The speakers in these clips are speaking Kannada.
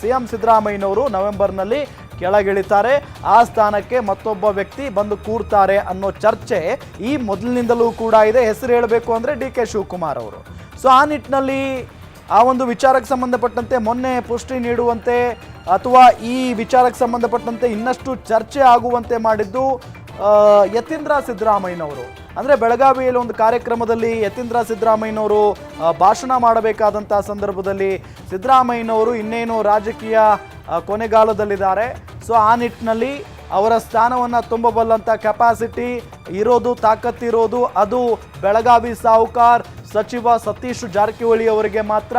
ಸಿಎಂ ಸಿದ್ದರಾಮಯ್ಯನವರು ನವೆಂಬರ್ನಲ್ಲಿ ಕೆಳಗಿಳಿತಾರೆ. ಆ ಸ್ಥಾನಕ್ಕೆ ಮತ್ತೊಬ್ಬ ವ್ಯಕ್ತಿ ಬಂದು ಕೂರ್ತಾರೆ ಅನ್ನೋ ಚರ್ಚೆ ಈ ಮೊದಲಿನಿಂದಲೂ ಕೂಡ ಇದೆ. ಹೆಸರು ಹೇಳಬೇಕು ಅಂದರೆ ಡಿ ಕೆ ಶಿವಕುಮಾರ್ ಅವರು. ಸೊ ಆ ನಿಟ್ಟಿನಲ್ಲಿ ಆ ಒಂದು ವಿಚಾರಕ್ಕೆ ಸಂಬಂಧಪಟ್ಟಂತೆ ಮೊನ್ನೆ ಪುಷ್ಟಿ ನೀಡುವಂತೆ ಅಥವಾ ಈ ವಿಚಾರಕ್ಕೆ ಸಂಬಂಧಪಟ್ಟಂತೆ ಇನ್ನಷ್ಟು ಚರ್ಚೆ ಆಗುವಂತೆ ಮಾಡಿದ್ದು ಯತೀಂದ್ರ ಸಿದ್ದರಾಮಯ್ಯನವರು. ಅಂದರೆ ಬೆಳಗಾವಿಯಲ್ಲಿ ಒಂದು ಕಾರ್ಯಕ್ರಮದಲ್ಲಿ ಯತೀಂದ್ರ ಸಿದ್ದರಾಮಯ್ಯನವರು ಭಾಷಣ ಮಾಡಬೇಕಾದಂಥ ಸಂದರ್ಭದಲ್ಲಿ ಸಿದ್ದರಾಮಯ್ಯನವರು ಇನ್ನೇನು ರಾಜಕೀಯ ಕೊನೆಗಾಲದಲ್ಲಿದ್ದಾರೆ. ಸೊ ಆ ನಿಟ್ಟಿನಲ್ಲಿ ಅವರ ಸ್ಥಾನವನ್ನು ತುಂಬಬಲ್ಲಂಥ ಕೆಪಾಸಿಟಿ ಇರೋದು ತಾಕತ್ತಿರೋದು ಅದು ಬೆಳಗಾವಿ ಸಾಹುಕಾರ್ ಸಚಿವ ಸತೀಶ್ ಜಾರಕಿಹೊಳಿ ಅವರಿಗೆ ಮಾತ್ರ.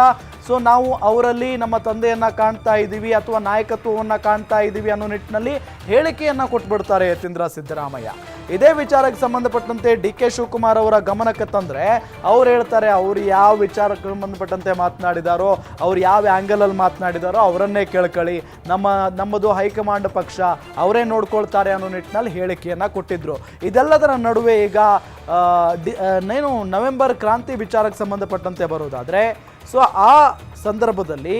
ಸೊ ನಾವು ಅವರಲ್ಲಿ ನಮ್ಮ ತಂದೆಯನ್ನು ಕಾಣ್ತಾ ಇದ್ದೀವಿ ಅಥವಾ ನಾಯಕತ್ವವನ್ನು ಕಾಣ್ತಾ ಇದ್ದೀವಿ ಅನ್ನೋ ನಿಟ್ಟಿನಲ್ಲಿ ಹೇಳಿಕೆಯನ್ನು ಕೊಟ್ಬಿಡ್ತಾರೆ ಯತೀಂದ್ರ ಸಿದ್ದರಾಮಯ್ಯ. ಇದೇ ವಿಚಾರಕ್ಕೆ ಸಂಬಂಧಪಟ್ಟಂತೆ ಡಿ ಕೆ ಶಿವಕುಮಾರ್ ಅವರ ಗಮನಕ್ಕೆ ತಂದ್ರೆ ಅವ್ರು ಹೇಳ್ತಾರೆ ಅವ್ರು ಯಾವ ವಿಚಾರಕ್ಕೆ ಸಂಬಂಧಪಟ್ಟಂತೆ ಮಾತನಾಡಿದಾರೋ, ಅವ್ರು ಯಾವ ಆ್ಯಂಗಲಲ್ಲಿ ಮಾತನಾಡಿದಾರೋ ಅವರನ್ನೇ ಕೇಳ್ಕೊಳ್ಳಿ. ನಮ್ಮ, ನಮ್ಮದು ಹೈಕಮಾಂಡ್ ಪಕ್ಷ ಅವರೇ ನೋಡ್ಕೊಳ್ತಾರೆ ಅನ್ನೋ ನಿಟ್ಟಿನಲ್ಲಿ ಹೇಳಿಕೆಯನ್ನು ಕೊಟ್ಟಿದ್ರು. ಇದೆಲ್ಲದರ ನಡುವೆ ಈಗ ಏನು, ನವೆಂಬರ್ ಕ್ರಾಂತಿ ವಿಚಾರಕ್ಕೆ ಸಂಬಂಧಪಟ್ಟಂತೆ ಬರೋದಾದರೆ ಸೊ ಆ ಸಂದರ್ಭದಲ್ಲಿ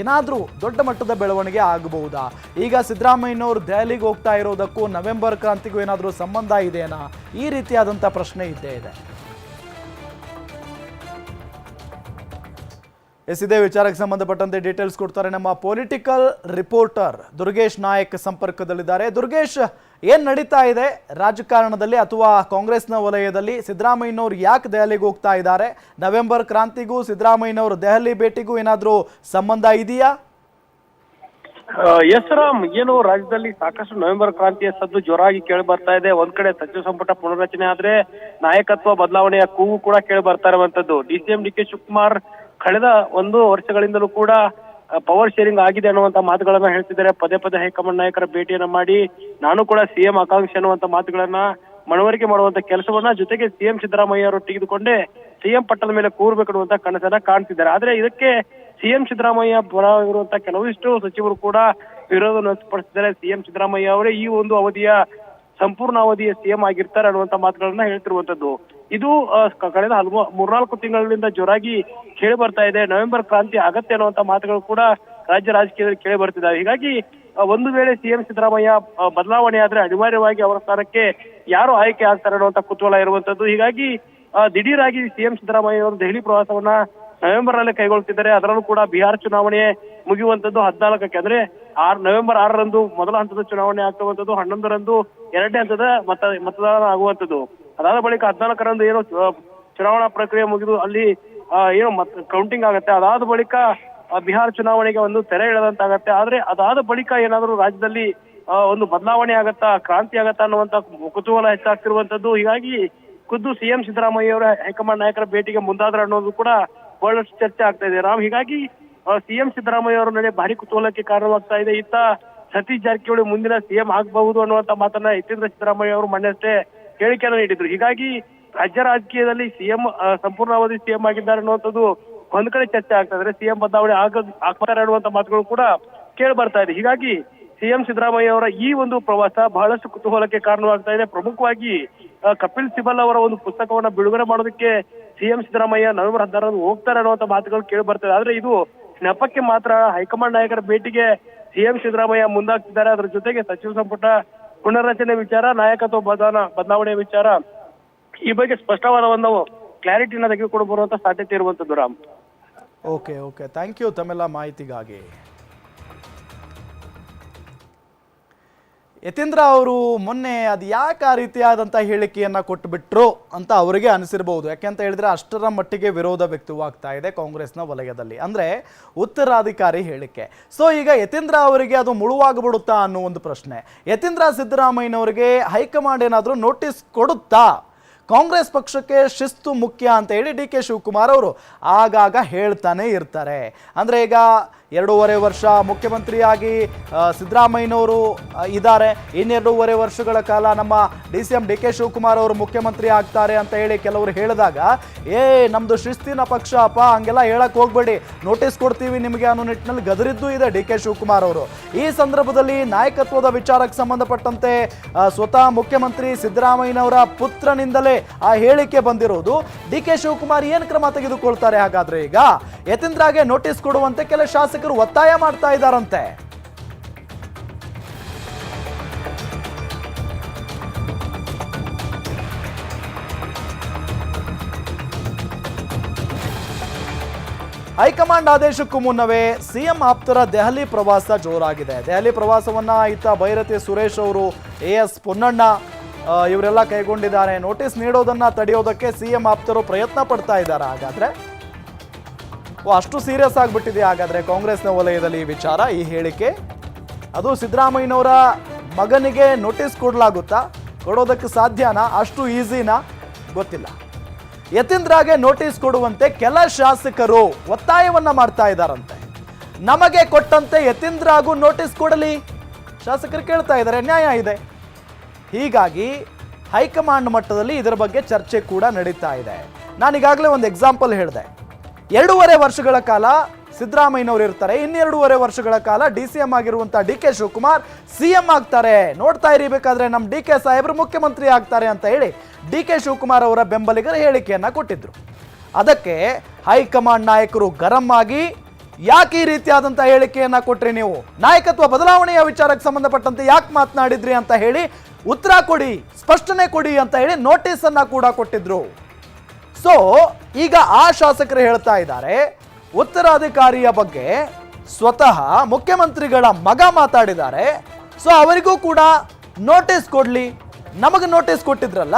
ಏನಾದರೂ ದೊಡ್ಡ ಮಟ್ಟದ ಬೆಳವಣಿಗೆ ಆಗಬಹುದಾ? ಈಗ ಸಿದ್ದರಾಮಯ್ಯನವರು ದೆಹಲಿಗೆ ಹೋಗ್ತಾ ಇರೋದಕ್ಕೂ ನವೆಂಬರ್ ಕ್ರಾಂತಿಗೂ ಏನಾದರೂ ಸಂಬಂಧ ಇದೆಯಾ ಈ ರೀತಿಯಾದಂಥ ಪ್ರಶ್ನೆ ಇದ್ದೇ ಇದೆ. ಎಸ್, ಇದೇ ವಿಚಾರಕ್ಕೆ ಸಂಬಂಧಪಟ್ಟಂತೆ ಡೀಟೇಲ್ಸ್ ಕೊಡ್ತಾರೆ ನಮ್ಮ ಪೊಲಿಟಿಕಲ್ ರಿಪೋರ್ಟರ್ ದುರ್ಗೇಶ್ ನಾಯಕ್ ಸಂಪರ್ಕದಲ್ಲಿದ್ದಾರೆ. ದುರ್ಗೇಶ್ ಏನ್ ನಡೀತಾ ಇದೆ ರಾಜಕಾರಣದಲ್ಲಿ ಅಥವಾ ಕಾಂಗ್ರೆಸ್ನ ವಲಯದಲ್ಲಿ ಸಿದ್ದರಾಮಯ್ಯನವರು ಯಾಕೆ ದೆಹಲಿಗೆ ಹೋಗ್ತಾ ಇದ್ದಾರೆ? ನವೆಂಬರ್ ಕ್ರಾಂತಿಗೂ ಸಿದ್ದರಾಮಯ್ಯನವರು ದೆಹಲಿ ಭೇಟಿಗೂ ಏನಾದರೂ ಸಂಬಂಧ ಇದೆಯಾ? ಎಸ್ ರಾಮ್, ಏನು ರಾಜ್ಯದಲ್ಲಿ ಸಾಕಷ್ಟು ನವೆಂಬರ್ ಕ್ರಾಂತಿಯ ಸದ್ದು ಜೋರಾಗಿ ಕೇಳಿ ಬರ್ತಾ ಇದೆ. ಒಂದ್ ಕಡೆ ಸಚಿವ ಸಂಪುಟ ಪುನರ್ರಚನೆ ಆದ್ರೆ ನಾಯಕತ್ವ ಬದಲಾವಣೆಯ ಕೂಗು ಕೂಡ ಕೇಳಿ ಬರ್ತಾ ಇರುವಂತದ್ದು. ಡಿಸಿಎಂ ಡಿ ಕೆ ಶಿವಕುಮಾರ್ ಕಳೆದ ಒಂದು ವರ್ಷಗಳಿಂದಲೂ ಕೂಡ ಪವರ್ ಶೇರಿಂಗ್ ಆಗಿದೆ ಅನ್ನುವಂತ ಮಾತುಗಳನ್ನ ಹೇಳ್ತಿದ್ದಾರೆ. ಪದೇ ಪದೇ ಹೈಕಮಾಂಡ್ ನಾಯಕರ ಭೇಟಿಯನ್ನ ಮಾಡಿ ನಾನು ಕೂಡ ಸಿಎಂ ಆಕಾಂಕ್ಷಿ ಅನ್ನುವಂತ ಮಾತುಗಳನ್ನ ಮನವರಿಕೆ ಮಾಡುವಂತ ಕೆಲಸವನ್ನ ಜೊತೆಗೆ ಸಿಎಂ ಸಿದ್ದರಾಮಯ್ಯ ಅವರು ತೆಗೆದುಕೊಂಡೇ ಸಿಎಂ ಪಟ್ಟದ ಮೇಲೆ ಕೂರ್ಬೇಕು ಅನ್ನುವಂತ ಕನಸನ್ನ ಕಾಣ್ತಿದ್ದಾರೆ. ಆದ್ರೆ ಇದಕ್ಕೆ ಸಿಎಂ ಸಿದ್ದರಾಮಯ್ಯ ಪರ ಇರುವಂತ ಕೆಲವಿಷ್ಟು ಸಚಿವರು ಕೂಡ ವಿರೋಧ ವ್ಯಕ್ತಪಡಿಸಿದ್ದಾರೆ. ಸಿಎಂ ಸಿದ್ದರಾಮಯ್ಯ ಅವರೇ ಈ ಒಂದು ಅವಧಿಯ ಸಂಪೂರ್ಣ ಅವಧಿಯ ಸಿಎಂ ಆಗಿರ್ತಾರೆ ಅನ್ನುವಂತ ಮಾತುಗಳನ್ನ ಹೇಳ್ತಿರುವಂತದ್ದು. ಇದು ಕಳೆದ ಹಲವು ಮೂರ್ನಾಲ್ಕು ತಿಂಗಳಿಂದ ಜೋರಾಗಿ ಕೇಳಿ ಬರ್ತಾ ಇದೆ. ನವೆಂಬರ್ ಕ್ರಾಂತಿ ಅಗತ್ಯ ಅನ್ನುವಂತ ಮಾತುಗಳು ಕೂಡ ರಾಜ್ಯ ರಾಜಕೀಯದಲ್ಲಿ ಕೇಳಿ ಬರ್ತಿದ್ದಾವೆ. ಹೀಗಾಗಿ ಒಂದು ವೇಳೆ ಸಿಎಂ ಸಿದ್ದರಾಮಯ್ಯ ಬದಲಾವಣೆ ಆದ್ರೆ ಅನಿವಾರ್ಯವಾಗಿ ಅವರ ಸ್ಥಾನಕ್ಕೆ ಯಾರು ಆಯ್ಕೆ ಆಗ್ತಾರೆ ಅನ್ನುವಂತ ಕುತೂಹಲ ಇರುವಂತದ್ದು. ಹೀಗಾಗಿ ದಿಢೀರಾಗಿ ದಿಢೀರಾಗಿ ಸಿಎಂ ಸಿದ್ದರಾಮಯ್ಯ ಅವರು ದೆಹಲಿ ಪ್ರವಾಸವನ್ನ ನವೆಂಬರ್ನಲ್ಲಿ ಕೈಗೊಳ್ತಿದ್ದಾರೆ ಅದರಲ್ಲೂ ಕೂಡ ಬಿಹಾರ ಚುನಾವಣೆ ಮುಗಿಯುವಂತದ್ದು ಹದಿನಾಲ್ಕಕ್ಕೆ. ಅಂದ್ರೆ ಆರ್, ನವೆಂಬರ್ ಆರರಂದು ಮೊದಲ ಹಂತದ ಚುನಾವಣೆ ಆಗ್ತುವಂತದ್ದು ಹನ್ನೊಂದರಂದು ಎರಡನೇ ಹಂತದ ಮತ, ಮತದಾನ ಆಗುವಂತದ್ದು. ಅದಾದ ಬಳಿಕ ಹದಿನಾಲ್ಕರಂದು ಏನು ಚುನಾವಣಾ ಪ್ರಕ್ರಿಯೆ ಮುಗಿದು ಅಲ್ಲಿ ಏನು ಕೌಂಟಿಂಗ್ ಆಗುತ್ತೆ. ಅದಾದ ಬಳಿಕ ಬಿಹಾರ ಚುನಾವಣೆಗೆ ಒಂದು ತೆರೆ ಎಳೆದಂತಾಗತ್ತೆ ಆದ್ರೆ ಅದಾದ ಬಳಿಕ ಏನಾದರೂ ರಾಜ್ಯದಲ್ಲಿ ಒಂದು ಬದಲಾವಣೆ ಆಗತ್ತಾ, ಕ್ರಾಂತಿ ಆಗತ್ತಾ ಅನ್ನುವಂತ ಕುತೂಹಲ ಹೆಚ್ಚಾಗ್ತಿರುವಂತದ್ದು. ಹೀಗಾಗಿ ಖುದ್ದು ಸಿಎಂ ಸಿದ್ದರಾಮಯ್ಯ ಅವರ ಹೈಕಮಾಂಡ್ ನಾಯಕರ ಭೇಟಿಗೆ ಮುಂದಾದ್ರ ಅನ್ನೋದು ಕೂಡ ಬಹಳಷ್ಟು ಚರ್ಚೆ ಆಗ್ತಾ ಇದೆ. ರಾಮ್ ಹೀಗಾಗಿ ಸಿಎಂ ಸಿದ್ದರಾಮಯ್ಯ ಅವರ ನಡೆ ಭಾರಿ ಕುತೂಹಲಕ್ಕೆ ಕಾರಣವಾಗ್ತಾ ಇದೆ. ಇತ್ತ ಸತೀಶ್ ಜಾರಕಿಹೊಳಿ ಮುಂದಿನ ಸಿಎಂ ಆಗಬಹುದು ಅನ್ನುವಂತ ಮಾತನ್ನ ಯತೀಂದ್ರ ಸಿದ್ದರಾಮಯ್ಯ ಅವರು ಮೊನ್ನೆಷ್ಟೇ ಹೇಳಿಕೆಯನ್ನು ನೀಡಿದ್ರು. ಹೀಗಾಗಿ ರಾಜ್ಯ ರಾಜಕೀಯದಲ್ಲಿ ಸಿಎಂ ಸಂಪೂರ್ಣಾವಧಿ ಸಿಎಂ ಆಗಿದ್ದಾರೆ ಅನ್ನುವಂಥದ್ದು ಒಂದ್ ಕಡೆ ಚರ್ಚೆ ಆಗ್ತಾ ಇದ್ರೆ ಸಿಎಂ ಬದಲಾವಣೆ ಆಗ, ಆಗ್ತಾರೆ ಅನ್ನುವಂತ ಮಾತುಗಳು ಕೂಡ ಕೇಳಿ ಬರ್ತಾ ಇದೆ. ಹೀಗಾಗಿ ಸಿಎಂ ಸಿದ್ದರಾಮಯ್ಯ ಅವರ ಈ ಒಂದು ಪ್ರವಾಸ ಬಹಳಷ್ಟು ಕುತೂಹಲಕ್ಕೆ ಕಾರಣವಾಗ್ತಾ ಇದೆ. ಪ್ರಮುಖವಾಗಿ ಕಪಿಲ್ ಸಿಬಲ್ ಅವರ ಒಂದು ಪುಸ್ತಕವನ್ನ ಬಿಡುಗಡೆ ಮಾಡೋದಕ್ಕೆ ಸಿಎಂ ಸಿದ್ದರಾಮಯ್ಯ ನವೆಂಬರ್ ಹದಿನಾರರಂದು ಹೋಗ್ತಾರೆ ಅನ್ನುವಂತ ಮಾತುಗಳು ಕೇಳಿ ಇದೆ. ಆದ್ರೆ ಇದು ನೆಪಕ್ಕೆ ಮಾತ್ರ ಹೈಕಮಾಂಡ್ ನಾಯಕರ ಭೇಟಿಗೆ ಸಿಎಂ ಸಿದ್ದರಾಮಯ್ಯ ಮುಂದಾಗ್ತಿದ್ದಾರೆ. ಅದರ ಜೊತೆಗೆ ಸಚಿವ ಸಂಪುಟ ಪುನರ್ರಚನೆ ವಿಚಾರ, ನಾಯಕತ್ವ ಬದಲ ಬದಲಾವಣೆ ವಿಚಾರ, ಈ ಬಗ್ಗೆ ಸ್ಪಷ್ಟವಾದ ಒಂದು ಕ್ಲಾರಿಟಿನ ತೆಗೆದುಕೊಂಡು ಬರುವಂತ ಸಾಧ್ಯತೆ ಇರುವಂತದ್ದು Ram. Okay okay thank you ತಮ್ಮೆಲ್ಲ ಮಾಹಿತಿಗಾಗಿ. ಯತೀಂದ್ರ ಅವರು ಮೊನ್ನೆ ಅದು ಯಾಕೆ ಆ ರೀತಿಯಾದಂಥ ಹೇಳಿಕೆಯನ್ನು ಕೊಟ್ಟುಬಿಟ್ರು ಅಂತ ಅವರಿಗೆ ಅನಿಸಿರ್ಬೋದು. ಯಾಕೆಂತ ಹೇಳಿದ್ರೆ ಅಷ್ಟರ ಮಟ್ಟಿಗೆ ವಿರೋಧ ವ್ಯಕ್ತವಾಗ್ತಾ ಇದೆ ಕಾಂಗ್ರೆಸ್ನ ವಲಯದಲ್ಲಿ. ಅಂದರೆ ಉತ್ತರಾಧಿಕಾರಿ ಹೇಳಿಕೆ. ಸೊ ಈಗ ಯತೀಂದ್ರ ಅವರಿಗೆ ಅದು ಮುಳುವಾಗ್ಬಿಡುತ್ತಾ ಅನ್ನೋ ಒಂದು ಪ್ರಶ್ನೆ. ಯತೀಂದ್ರ ಸಿದ್ದರಾಮಯ್ಯನವರಿಗೆ ಹೈಕಮಾಂಡ್ ಏನಾದರೂ ನೋಟಿಸ್ ಕೊಡುತ್ತಾ? ಕಾಂಗ್ರೆಸ್ ಪಕ್ಷಕ್ಕೆ ಶಿಸ್ತು ಮುಖ್ಯ ಅಂತ ಹೇಳಿ ಡಿ ಕೆ ಶಿವಕುಮಾರ್ ಅವರು ಆಗಾಗ ಹೇಳ್ತಾನೆ ಇರ್ತಾರೆ. ಅಂದರೆ ಈಗ ಎರಡೂವರೆ ವರ್ಷ ಮುಖ್ಯಮಂತ್ರಿಯಾಗಿ ಸಿದ್ದರಾಮಯ್ಯನವರು ಇದ್ದಾರೆ. ಇನ್ನೆರಡೂವರೆ ವರ್ಷಗಳ ಕಾಲ ನಮ್ಮ D C M D K Shivakumar ಅವರು ಮುಖ್ಯಮಂತ್ರಿ ಆಗ್ತಾರೆ ಅಂತ ಹೇಳಿ ಕೆಲವರು ಹೇಳಿದಾಗ, ಏ ನಮ್ಮದು ಶಿಸ್ತಿನ ಪಕ್ಷ ಅಪ್ಪ, ಹಂಗೆಲ್ಲ ಹೇಳಕ್ಕೆ ಹೋಗ್ಬೇಡಿ. ನೋಟಿಸ್ ಕೊಡ್ತೀವಿ ನಿಮಗೆ ಅನ್ನೋ ನಿಟ್ಟಿನಲ್ಲಿ ಗದರಿದ್ದು ಇದೆ ಡಿ ಕೆ ಶಿವಕುಮಾರ್ ಅವರು. ಈ ಸಂದರ್ಭದಲ್ಲಿ ನಾಯಕತ್ವದ ವಿಚಾರಕ್ಕೆ ಸಂಬಂಧಪಟ್ಟಂತೆ ಸ್ವತಃ ಮುಖ್ಯಮಂತ್ರಿ ಸಿದ್ದರಾಮಯ್ಯನವರ ಪುತ್ರನಿಂದಲೇ ಆ ಹೇಳಿಕೆ ಬಂದಿರೋದು. ಡಿ ಕೆ ಶಿವಕುಮಾರ್ ಏನು ಕ್ರಮ ತೆಗೆದುಕೊಳ್ತಾರೆ ಹಾಗಾದ್ರೆ ಈಗ? ಯತೀಂದ್ರಾಗೆ ನೋಟಿಸ್ ಕೊಡುವಂತೆ ಕೆಲ ನಾಯಕರು ಒತ್ತಾಯ ಮಾಡ್ತಾ ಇದ್ದಾರಂತೆ. ಹೈಕಮಾಂಡ್ ಆದೇಶಕ್ಕೂ ಮುನ್ನವೇ ಸಿಎಂ ಆಪ್ತರ ದೆಹಲಿ ಪ್ರವಾಸ ಜೋರಾಗಿದೆ. ದೆಹಲಿ ಪ್ರವಾಸವನ್ನ ಈತ ಭೈರತಿ ಸುರೇಶ್ ಅವರು ಎ ಎಸ್ ಪೊನ್ನಣ್ಣ ಇವರೆಲ್ಲ ಕೈಗೊಂಡಿದ್ದಾರೆ. ನೋಟಿಸ್ ನೀಡೋದನ್ನ ತಡೆಯೋದಕ್ಕೆ ಸಿಎಂ ಆಪ್ತರು ಪ್ರಯತ್ನ ಪಡ್ತಾ ಇದ್ದಾರೆ. ಹಾಗಾದ್ರೆ ಅಷ್ಟು ಸೀರಿಯಸ್ ಆಗಿಬಿಟ್ಟಿದೆ ಹಾಗಾದರೆ ಕಾಂಗ್ರೆಸ್ನ ವಲಯದಲ್ಲಿ ಈ ವಿಚಾರ, ಈ ಹೇಳಿಕೆ. ಅದು ಸಿದ್ದರಾಮಯ್ಯನವರ ಮಗನಿಗೆ ನೋಟಿಸ್ ಕೊಡಲಾಗುತ್ತಾ? ಕೊಡೋದಕ್ಕೆ ಸಾಧ್ಯನಾ? ಅಷ್ಟು ಈಸಿನಾ ಗೊತ್ತಿಲ್ಲ. ಯತೀಂದ್ರಾಗೆ ನೋಟಿಸ್ ಕೊಡುವಂತೆ ಕೆಲ ಶಾಸಕರು ಒತ್ತಾಯವನ್ನು ಮಾಡ್ತಾ ಇದ್ದಾರಂತೆ. ನಮಗೆ ಕೊಟ್ಟಂತೆ ಯತೀಂದ್ರಾಗೂ ನೋಟಿಸ್ ಕೊಡಲಿ? ಶಾಸಕರು ಕೇಳ್ತಾ ಇದ್ದಾರೆ, ನ್ಯಾಯ ಇದೆ. ಹೀಗಾಗಿ ಹೈಕಮಾಂಡ್ ಮಟ್ಟದಲ್ಲಿ ಇದರ ಬಗ್ಗೆ ಚರ್ಚೆ ಕೂಡ ನಡೀತಾ ಇದೆ. ನಾನೀಗಾಗಲೇ ಒಂದು ಎಕ್ಸಾಂಪಲ್ ಹೇಳಿದೆ. ಎರಡೂವರೆ ವರ್ಷಗಳ ಕಾಲ ಸಿದ್ದರಾಮಯ್ಯನವರು ಇರ್ತಾರೆ. ಇನ್ನೆರಡೂವರೆ ವರ್ಷಗಳ ಕಾಲ ಡಿ ಸಿ ಎಂ ಆಗಿರುವಂಥ D K Shivakumar C M ಆಗ್ತಾರೆ. ನೋಡ್ತಾ ಇರಬೇಕಾದ್ರೆ ನಮ್ಮ ಡಿ ಕೆ ಸಾಹೇಬರು ಮುಖ್ಯಮಂತ್ರಿ ಆಗ್ತಾರೆ ಅಂತ ಹೇಳಿ ಡಿ ಕೆ ಶಿವಕುಮಾರ್ ಅವರ ಬೆಂಬಲಿಗರ ಹೇಳಿಕೆಯನ್ನ ಕೊಟ್ಟಿದ್ರು. ಅದಕ್ಕೆ ಹೈಕಮಾಂಡ್ ನಾಯಕರು ಗರಂ ಆಗಿ ಯಾಕೆ ಈ ರೀತಿಯಾದಂಥ ಹೇಳಿಕೆಯನ್ನ ಕೊಟ್ರಿ ನೀವು? ನಾಯಕತ್ವ ಬದಲಾವಣೆಯ ವಿಚಾರಕ್ಕೆ ಸಂಬಂಧಪಟ್ಟಂತೆ ಯಾಕೆ ಮಾತನಾಡಿದ್ರಿ ಅಂತ ಹೇಳಿ ಉತ್ತರ ಕೊಡಿ, ಸ್ಪಷ್ಟನೆ ಕೊಡಿ ಅಂತ ಹೇಳಿ ನೋಟಿಸ್ ಅನ್ನ ಕೂಡ ಕೊಟ್ಟಿದ್ರು. ಸೊ ಈಗ ಆ ಶಾಸಕರು ಹೇಳ್ತಾ ಇದ್ದಾರೆ, ಉತ್ತರಾಧಿಕಾರಿಯ ಬಗ್ಗೆ ಸ್ವತಃ ಮುಖ್ಯಮಂತ್ರಿಗಳ ಮಗ ಮಾತಾಡಿದ್ದಾರೆ. ಸೊ ಅವರಿಗೂ ಕೂಡ ನೋಟಿಸ್ ಕೊಡ್ಲಿ. ನಮಗೆ ನೋಟಿಸ್ ಕೊಟ್ಟಿದ್ರಲ್ಲ,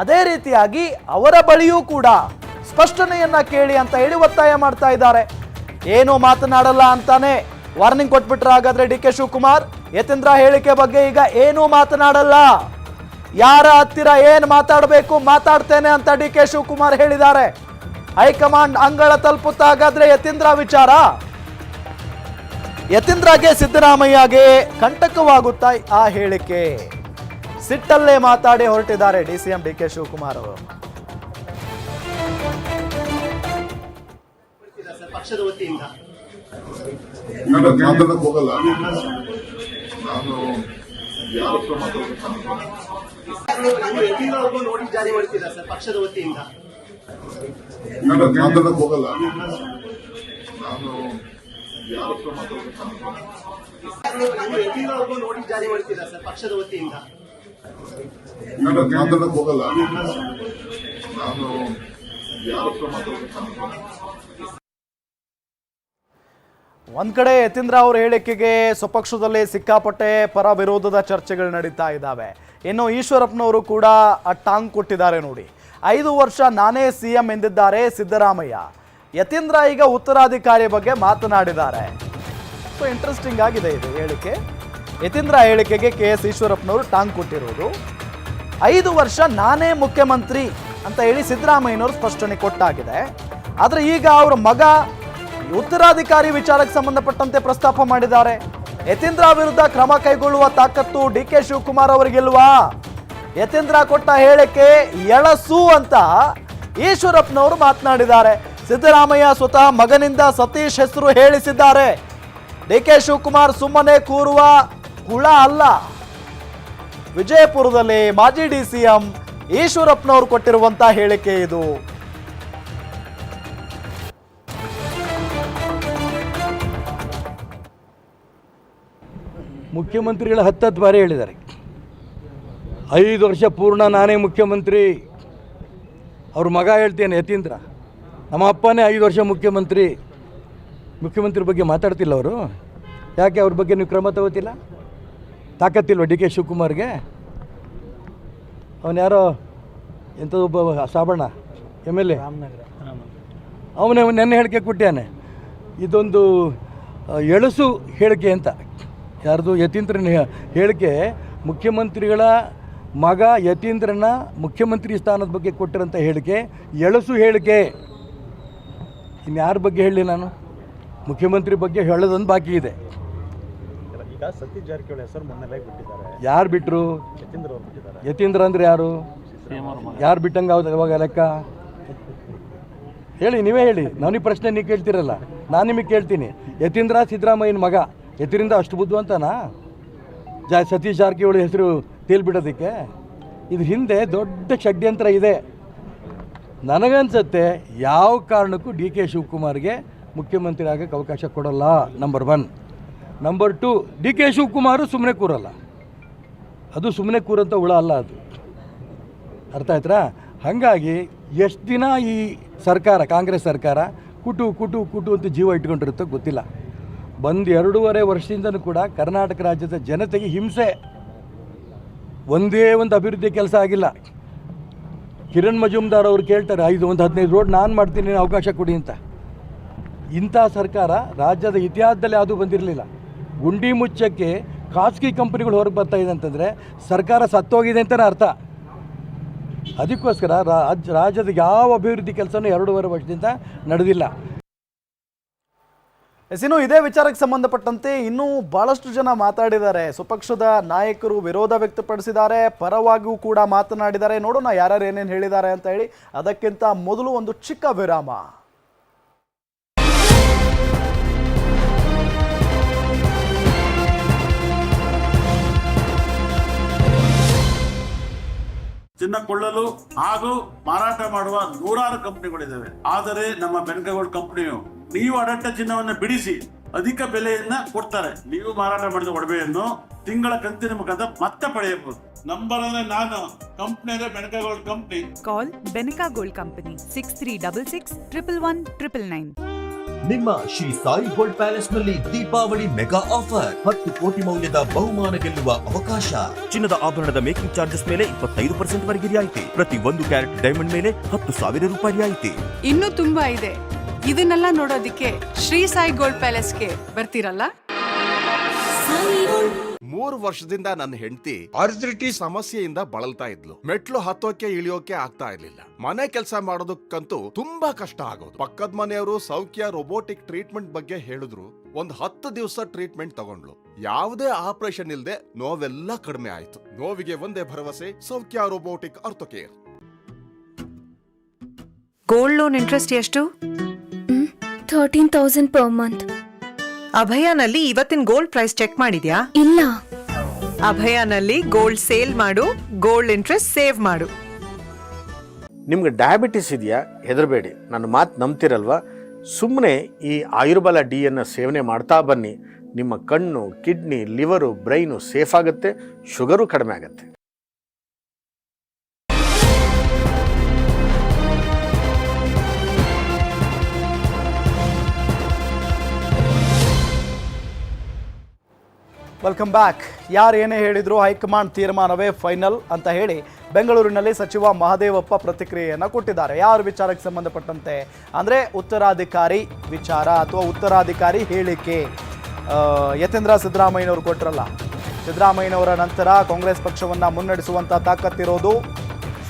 ಅದೇ ರೀತಿಯಾಗಿ ಅವರ ಬಳಿಯೂ ಕೂಡ ಸ್ಪಷ್ಟನೆಯನ್ನ ಕೇಳಿ ಅಂತ ಹೇಳಿ ಒತ್ತಾಯ ಮಾಡ್ತಾ ಇದ್ದಾರೆ. ಏನು ಮಾತನಾಡಲ್ಲ ಅಂತಾನೆ ವಾರ್ನಿಂಗ್ ಕೊಟ್ಬಿಟ್ರೆ ಹಾಗಾದ್ರೆ ಡಿ ಕೆ ಶಿವಕುಮಾರ್, ಯತೀಂದ್ರ ಹೇಳಿಕೆ ಬಗ್ಗೆ ಈಗ ಏನೂ ಮಾತನಾಡಲ್ಲ. ಯಾರ ಹತ್ತಿರ ಏನ್ ಮಾತಾಡಬೇಕು ಮಾತಾಡ್ತೇನೆ ಅಂತ ಡಿ ಕೆ ಶಿವಕುಮಾರ್ ಹೇಳಿದ್ದಾರೆ. ಹೈಕಮಾಂಡ್ ಅಂಗಳ ತಲುಪುತ್ತಾ ಹಾಗಾದ್ರೆ ಯತೀಂದ್ರ ವಿಚಾರ? ಯತೀಂದ್ರಗೆ ಸಿದ್ದರಾಮಯ್ಯಗೆ ಕಂಟಕವಾಗುತ್ತಾ ಆ ಹೇಳಿಕೆ? ಸಿಟ್ಟಲ್ಲೇ ಮಾತಾಡಿ ಹೊರಟಿದ್ದಾರೆ D C M D K Shivakumar ಅವರು. ಪಕ್ಷದ ವತಿಯಿಂದ. ನಾನು ಮಾತಾಡ್ಬೇಕು ನೀವು ಯತೀಂದ್ರವ್ರಿಗೂ ನೋಟಿಸ್ ಜಾರಿ ಮಾಡ್ತೀರಾ ಸರ್ ಪಕ್ಷದ ವತಿಯಿಂದ? ಮಾತಾಡಕ್ ಹೋಗಲ್ಲ. ನಾನು ಯಾವ ನೀವು ಯತೀಂದ್ರವ್ರಿಗೂ ನೋಟಿಸ್ ಜಾರಿ ಮಾಡ್ತೀರಾ ಸರ್ ಪಕ್ಷದ ವತಿಯಿಂದ? ಮಾತಾಡಕ್ ಹೋಗಲ್ಲ. ನಾನು ಯಾವ ಮಾತಾಡ್ಬೇಕು ಒಂದ್ ಕಡೆ ಯತೀಂದ್ರ ಅವ್ರ ಹೇಳಿಕೆಗೆ ಸ್ವಪಕ್ಷದಲ್ಲಿ ಸಿಕ್ಕಾಪಟ್ಟೆ ಪರ ವಿರೋಧದ ಚರ್ಚೆಗಳು ನಡೀತಾ ಇದ್ದಾವೆ. ಇನ್ನು ಈಶ್ವರಪ್ಪನವರು ಕೂಡ ಟಾಂಗ್ ಕೊಟ್ಟಿದ್ದಾರೆ ನೋಡಿ. ಐದು ವರ್ಷ ನಾನೇ ಸಿ ಎಂ ಎಂದಿದ್ದಾರೆ ಸಿದ್ದರಾಮಯ್ಯ. ಯತೀಂದ್ರ ಈಗ ಉತ್ತರಾಧಿಕಾರಿ ಬಗ್ಗೆ ಮಾತನಾಡಿದ್ದಾರೆ. ಸೊ ಇಂಟ್ರೆಸ್ಟಿಂಗ್ ಆಗಿದೆ ಇದು ಹೇಳಿಕೆ. ಯತೀಂದ್ರ ಹೇಳಿಕೆಗೆ ಕೆ ಎಸ್ ಈಶ್ವರಪ್ಪನವರು ಟಾಂಗ್ ಕೊಟ್ಟಿರೋದು. ಐದು ವರ್ಷ ನಾನೇ ಮುಖ್ಯಮಂತ್ರಿ ಅಂತ ಹೇಳಿ ಸಿದ್ದರಾಮಯ್ಯನವರು ಸ್ಪಷ್ಟನೆ ಕೊಟ್ಟಾಗಿದೆ. ಆದರೆ ಈಗ ಅವರ ಮಗ ಉತ್ತರಾಧಿಕಾರಿ ವಿಚಾರಕ್ಕೆ ಸಂಬಂಧಪಟ್ಟಂತೆ ಪ್ರಸ್ತಾಪ ಮಾಡಿದ್ದಾರೆ. ಯತೀಂದ್ರ ವಿರುದ್ಧ ಕ್ರಮ ಕೈಗೊಳ್ಳುವ ತಾಕತ್ತು ಡಿ ಕೆ ಶಿವಕುಮಾರ್ ಅವರಿಗಿಲ್ವಾ ಯತೀಂದ್ರ ಕೊಟ್ಟ ಹೇಳಿಕೆ ಎಳಸು ಅಂತ ಈಶ್ವರಪ್ಪನವರು ಮಾತನಾಡಿದ್ದಾರೆ. ಸಿದ್ದರಾಮಯ್ಯ ಸ್ವತಃ ಮಗನಿಂದ ಸತೀಶ್ ಹೆಸರು ಹೇಳಿಸಿದ್ದಾರೆ. ಡಿ ಕೆ ಶಿವಕುಮಾರ್ ಸುಮ್ಮನೆ ಕೂರುವ ಹುಳ ಅಲ್ಲ. ವಿಜಯಪುರದಲ್ಲಿ ಮಾಜಿ ಡಿ ಸಿ ಎಂ ಈಶ್ವರಪ್ಪನವರು ಕೊಟ್ಟಿರುವಂತಹ ಹೇಳಿಕೆ ಇದು. ಮುಖ್ಯಮಂತ್ರಿಗಳು ಹತ್ತತ್ತು ಬಾರಿ ಹೇಳಿದ್ದಾರೆ. ಐದು ವರ್ಷ ಪೂರ್ಣ ನಾನೇ ಮುಖ್ಯಮಂತ್ರಿ. ಅವ್ರ ಮಗ ಹೇಳ್ತೇನೆ, ಯತೀಂದ್ರ. ನಮ್ಮ ಅಪ್ಪನೇ ಐದು ವರ್ಷ ಮುಖ್ಯಮಂತ್ರಿ. ಮುಖ್ಯಮಂತ್ರಿ ಬಗ್ಗೆ ಮಾತಾಡ್ತಿಲ್ಲ ಅವರು. ಯಾಕೆ ಅವ್ರ ಬಗ್ಗೆ ನೀವು ಕ್ರಮ ತಗೋತಿಲ್ಲ? ತಾಕತ್ತಿಲ್ವ ಡಿ ಕೆ ಶಿವಕುಮಾರ್ಗೆ? ಅವನು ಯಾರೋ ಎಂಥದೊಬ್ಬ ಸಾಬಣ್ಣ, ಎಂ ಎಲ್ ಎ. ಅವನೇ ನೆನ್ನೆ ಹೇಳಿಕೆ ಕೊಟ್ಟಾನೆ ಇದೊಂದು ಎಳಸು ಹೇಳಿಕೆ ಅಂತ. ಯಾರ್ದು? ಯತೀಂದ್ರನ ಹೇ- ಹೇಳಿಕೆ ಮುಖ್ಯಮಂತ್ರಿಗಳ ಮಗ ಯತೀಂದ್ರನ ಮುಖ್ಯಮಂತ್ರಿ ಸ್ಥಾನದ ಬಗ್ಗೆ ಕೊಟ್ಟಿರೋಂಥ ಹೇಳಿಕೆ ಎಳಸು ಹೇಳಿಕೆ. ಇನ್ಯಾರ ಬಗ್ಗೆ ಹೇಳಲಿ ನಾನು? ಮುಖ್ಯಮಂತ್ರಿ ಬಗ್ಗೆ ಹೇಳೋದೊಂದು ಬಾಕಿ ಇದೆ. ಈಗ ಸತೀಶ್ ಜಾರಕಿಹೊಳಿ ಹೆಸರು ಬಿಟ್ಟಿದ್ದಾರೆ. ಯಾರು ಬಿಟ್ಟರು ಯತೀಂದ್ರ ಬಿಟ್ಟಿದ್ದಾರೆ. ಯತೀಂದ್ರ ಅಂದ್ರೆ ಯಾರು? ಯಾರು ಬಿಟ್ಟಂಗೆ ಹೌದು ಇವಾಗ ಲೆಕ್ಕ? ಹೇಳಿ ನೀವೇ ಹೇಳಿ. ನನಗೆ ಪ್ರಶ್ನೆ ನೀವು ಕೇಳ್ತಿರಲ್ಲ. ನಾನು ನಿಮಗೆ ಕೇಳ್ತೀನಿ. ಯತೀಂದ್ರ ಸಿದ್ದರಾಮಯ್ಯನ ಮಗ. ಯತೀಂದ್ರ ಅಷ್ಟು ಬುದ್ಧಿವಂತನಾ? ಜಾ ಸತೀಶ್ ಜಾರಕಿಹೊಳಿ ಹೆಸರು ತೇಲ್ಬಿಡೋದಕ್ಕೆ ಇದ್ರ ಹಿಂದೆ ದೊಡ್ಡ ಷಡ್ಯಂತ್ರ ಇದೆ. ನನಗನ್ಸತ್ತೆ ಯಾವ ಕಾರಣಕ್ಕೂ ಡಿ ಕೆ ಶಿವಕುಮಾರ್ಗೆ ಮುಖ್ಯಮಂತ್ರಿ ಆಗಕ್ಕೆ ಅವಕಾಶ ಕೊಡಲ್ಲ number one number two D K Shivakumar ಸುಮ್ಮನೆ ಕೂರಲ್ಲ. ಅದು ಸುಮ್ಮನೆ ಕೂರಂಥ ಹುಳ ಅಲ್ಲ ಅದು. ಅರ್ಥ ಆಯ್ತಾ ಹಾಗಾಗಿ ಎಷ್ಟು ದಿನ ಈ ಸರ್ಕಾರ, ಕಾಂಗ್ರೆಸ್ ಸರ್ಕಾರ ಕುಟು ಕುಟು ಕುಟು ಅಂತ ಜೀವ ಇಟ್ಕೊಂಡಿರುತ್ತೋ ಗೊತ್ತಿಲ್ಲ. ಬಂದು ಎರಡೂವರೆ ವರ್ಷದಿಂದನೂ ಕೂಡ ಕರ್ನಾಟಕ ರಾಜ್ಯದ ಜನತೆಗೆ ಹಿಂಸೆ. ಒಂದೇ ಒಂದು ಅಭಿವೃದ್ಧಿ ಕೆಲಸ ಆಗಿಲ್ಲ. ಕಿರಣ್ ಮಜುಮ್ದಾರ್ ಅವರು ಕೇಳ್ತಾರೆ, ಐದು, ಒಂದು ಹದಿನೈದು ರೋಡ್ ನಾನು ಮಾಡ್ತೀನಿ ಅವಕಾಶ ಕೊಡಿ ಅಂತ. ಇಂಥ ಸರ್ಕಾರ ರಾಜ್ಯದ ಇತಿಹಾಸದಲ್ಲಿ ಅದು ಬಂದಿರಲಿಲ್ಲ. ಗುಂಡಿ ಮುಚ್ಚಕ್ಕೆ ಖಾಸಗಿ ಕಂಪನಿಗಳು ಹೊರಗೆ ಬರ್ತಾ ಇದೆ ಅಂತಂದರೆ ಸರ್ಕಾರ ಸತ್ತೋಗಿದೆ ಅಂತಲೇ ಅರ್ಥ. ಅದಕ್ಕೋಸ್ಕರ ರಾಜ್ ರಾಜ್ಯದ ಯಾವ ಅಭಿವೃದ್ಧಿ ಕೆಲಸನೂ ಎರಡೂವರೆ ವರ್ಷದಿಂದ ನಡೆದಿಲ್ಲ. ಎಸ್, ಇನ್ನು ಇದೇ ವಿಚಾರಕ್ಕೆ ಸಂಬಂಧಪಟ್ಟಂತೆ ಇನ್ನೂ ಬಹಳಷ್ಟು ಜನ ಮಾತಾಡಿದ್ದಾರೆ. ಸ್ವಪಕ್ಷದ ನಾಯಕರು ವಿರೋಧ ವ್ಯಕ್ತಪಡಿಸಿದ್ದಾರೆ. ಪರವಾಗಿಯೂ ಕೂಡ ಮಾತನಾಡಿದ್ದಾರೆ. ನೋಡೋಣ ಯಾರ್ಯಾರು ಏನೇನು ಹೇಳಿದ್ದಾರೆ ಅಂತ ಹೇಳಿ. ಅದಕ್ಕಿಂತ ಮೊದಲು ಒಂದು ಚಿಕ್ಕ ವಿರಾಮ. ಚಿನ್ನ ಕೊಳ್ಳಲು ಹಾಗೂ ಮಾರಾಟ ಮಾಡುವ ನೂರಾರು ಕಂಪನಿಗಳಿದ್ದಾವೆ. ಆದರೆ ನಮ್ಮ ಬೆನಕಗೋಡ್ ಕಂಪನಿಯು ನೀವು ಅಡಟ್ಟ ಚಿನ್ನವನ್ನು ಬಿಡಿಸಿ ಅಧಿಕ ಬೆಲೆಯನ್ನ ಕೊಡ್ತಾರೆ. ನೀವು ಮಾರಾಟ ಮಾಡಿದ ಒಡವೆಯನ್ನು ತಿಂಗಳ ಕಂತಿನ ಮುಖಾಂತರ ಮತ್ತೆ ಪಡೆಯಬಹುದು. ನಂಬರ್ ಅಂದ್ರೆ ನಾನು ಕಂಪ್ನಿ ಅಂದ್ರೆ Benica Gold company Call Benica Gold Company 6366 111 999. ನಿಮ್ಮ ಶ್ರೀ ಸಾಯಿ ಗೋಲ್ಡ್ ಪ್ಯಾಲೇಸ್ನಲ್ಲಿ ದೀಪಾವಳಿ ಮೆಗಾ ಆಫರ್. ಹತ್ತು ಕೋಟಿ ಮೌಲ್ಯದ ಬಹುಮಾನ ಗೆಲ್ಲುವ ಅವಕಾಶ. ಚಿನ್ನದ ಆಭರಣದ ಮೇಕಿಂಗ್ ಚಾರ್ಜಸ್ ಮೇಲೆ ಇಪ್ಪತ್ತೈದು ಪರ್ಸೆಂಟ್ ವರೆಗೆ ರಿಯಾಯಿತಿ ಪ್ರತಿ ಒಂದು ಕ್ಯಾರೆಟ್ ಡೈಮಂಡ್ ಮೇಲೆ ಹತ್ತು ಸಾವಿರ ರೂಪಾಯಿ ರಿಯಾಯಿತಿ ಇನ್ನೂ ತುಂಬಾ ಇದೆ. ಇದನ್ನೆಲ್ಲ ನೋಡೋದಿಕ್ಕೆ ಶ್ರೀ ಸಾಯಿ ಗೋಲ್ಡ್ ಪ್ಯಾಲೇಸ್ಗೆ ಬರ್ತೀರಲ್ಲ? ಮೂರು ವರ್ಷದಿಂದ ನನ್ನ ಹೆಂಡತಿ ಅರ್ಜಿಟಿ ಸಮಸ್ಯೆಯಿಂದ ಬಳಲ್ತಾ ಇದ್ಲು. ಮೆಟ್ಲು ಹತ್ತೋಕೆ ಇಳಿಯೋಕೆ ಆಗ್ತಾ ಇರ್ಲಿಲ್ಲ. ಮನೆ ಕೆಲಸ ಮಾಡೋದಕ್ಕಂತೂ ತುಂಬಾ ಕಷ್ಟ ಆಗೋದು. ಪಕ್ಕದ ಮನೆಯವರು ಸೌಖ್ಯ ರೋಬೋಟಿಕ್ ಟ್ರೀಟ್ಮೆಂಟ್ ಬಗ್ಗೆ ಹೇಳಿದ್ರು. ಒಂದ್ ಹತ್ತು ದಿವಸ ಟ್ರೀಟ್ಮೆಂಟ್ ತಗೊಂಡ್ಲು ಯಾವುದೇ ಆಪರೇಷನ್ ಇಲ್ಲದೆ ನೋವೆಲ್ಲ ಕಡಿಮೆ ಆಯ್ತು. ನೋವಿಗೆ ಒಂದೇ ಭರವಸೆ Saukhya robotic orthocare gold loan interest ಎಷ್ಟು? ಥರ್ಟೀನ್ ತೌಸಂಡ್ ಪರ್ ಮಂತ್ ಅಭಯಾನಲ್ಲಿ ಇವತ್ತಿನ ಗೋಲ್ಡ್ ಪ್ರೈಸ್ ಚೆಕ್ ಮಾಡಿದ್ಯಾ? ಇಲ್ಲ. ಅಭಯಾನಲ್ಲಿ ಗೋಲ್ಡ್ ಸೇಲ್ ಮಾಡು ಗೋಲ್ಡ್ ಇಂಟ್ರೆಸ್ಟ್ ಸೇವ್ ಮಾಡು. ನಿಮ್ಗೆ ಡಯಾಬಿಟಿಸ್ ಇದೆಯಾ? ಹೆದರಬೇಡಿ. ನನ್ನ ಮಾತು ನಂಬ್ತಿರಲ್ವಾ? ಸುಮ್ಮನೆ ಈ ಆಯುರ್ಬಲ ಡಿಯನ್ನು ಸೇವನೆ ಮಾಡ್ತಾ ಬನ್ನಿ. ನಿಮ್ಮ ಕಣ್ಣು ಕಿಡ್ನಿ ಲಿವರು ಬ್ರೈನು ಸೇಫ್ ಆಗುತ್ತೆ. ಶುಗರು ಕಡಿಮೆ ಆಗುತ್ತೆ. ವೆಲ್ಕಮ್ ಬ್ಯಾಕ್ ಯಾರು ಏನೇ ಹೇಳಿದ್ರು ಹೈಕಮಾಂಡ್ ತೀರ್ಮಾನವೇ ಫೈನಲ್ ಅಂತ ಹೇಳಿ ಬೆಂಗಳೂರಿನಲ್ಲಿ ಸಚಿವ ಮಹದೇವಪ್ಪ ಪ್ರತಿಕ್ರಿಯೆಯನ್ನು ಕೊಟ್ಟಿದ್ದಾರೆ. ಯಾರ ವಿಚಾರಕ್ಕೆ ಸಂಬಂಧಪಟ್ಟಂತೆ? ಅಂದರೆ ಉತ್ತರಾಧಿಕಾರಿ ವಿಚಾರ ಅಥವಾ ಉತ್ತರಾಧಿಕಾರಿ ಹೇಳಿಕೆ. ಯತೇಂದ್ರ ಸಿದ್ದರಾಮಯ್ಯನವರು ಕೊಟ್ಟರಲ್ಲ ಸಿದ್ದರಾಮಯ್ಯನವರ ನಂತರ ಕಾಂಗ್ರೆಸ್ ಪಕ್ಷವನ್ನು ಮುನ್ನಡೆಸುವಂಥ ತಾಕತ್ತಿರೋದು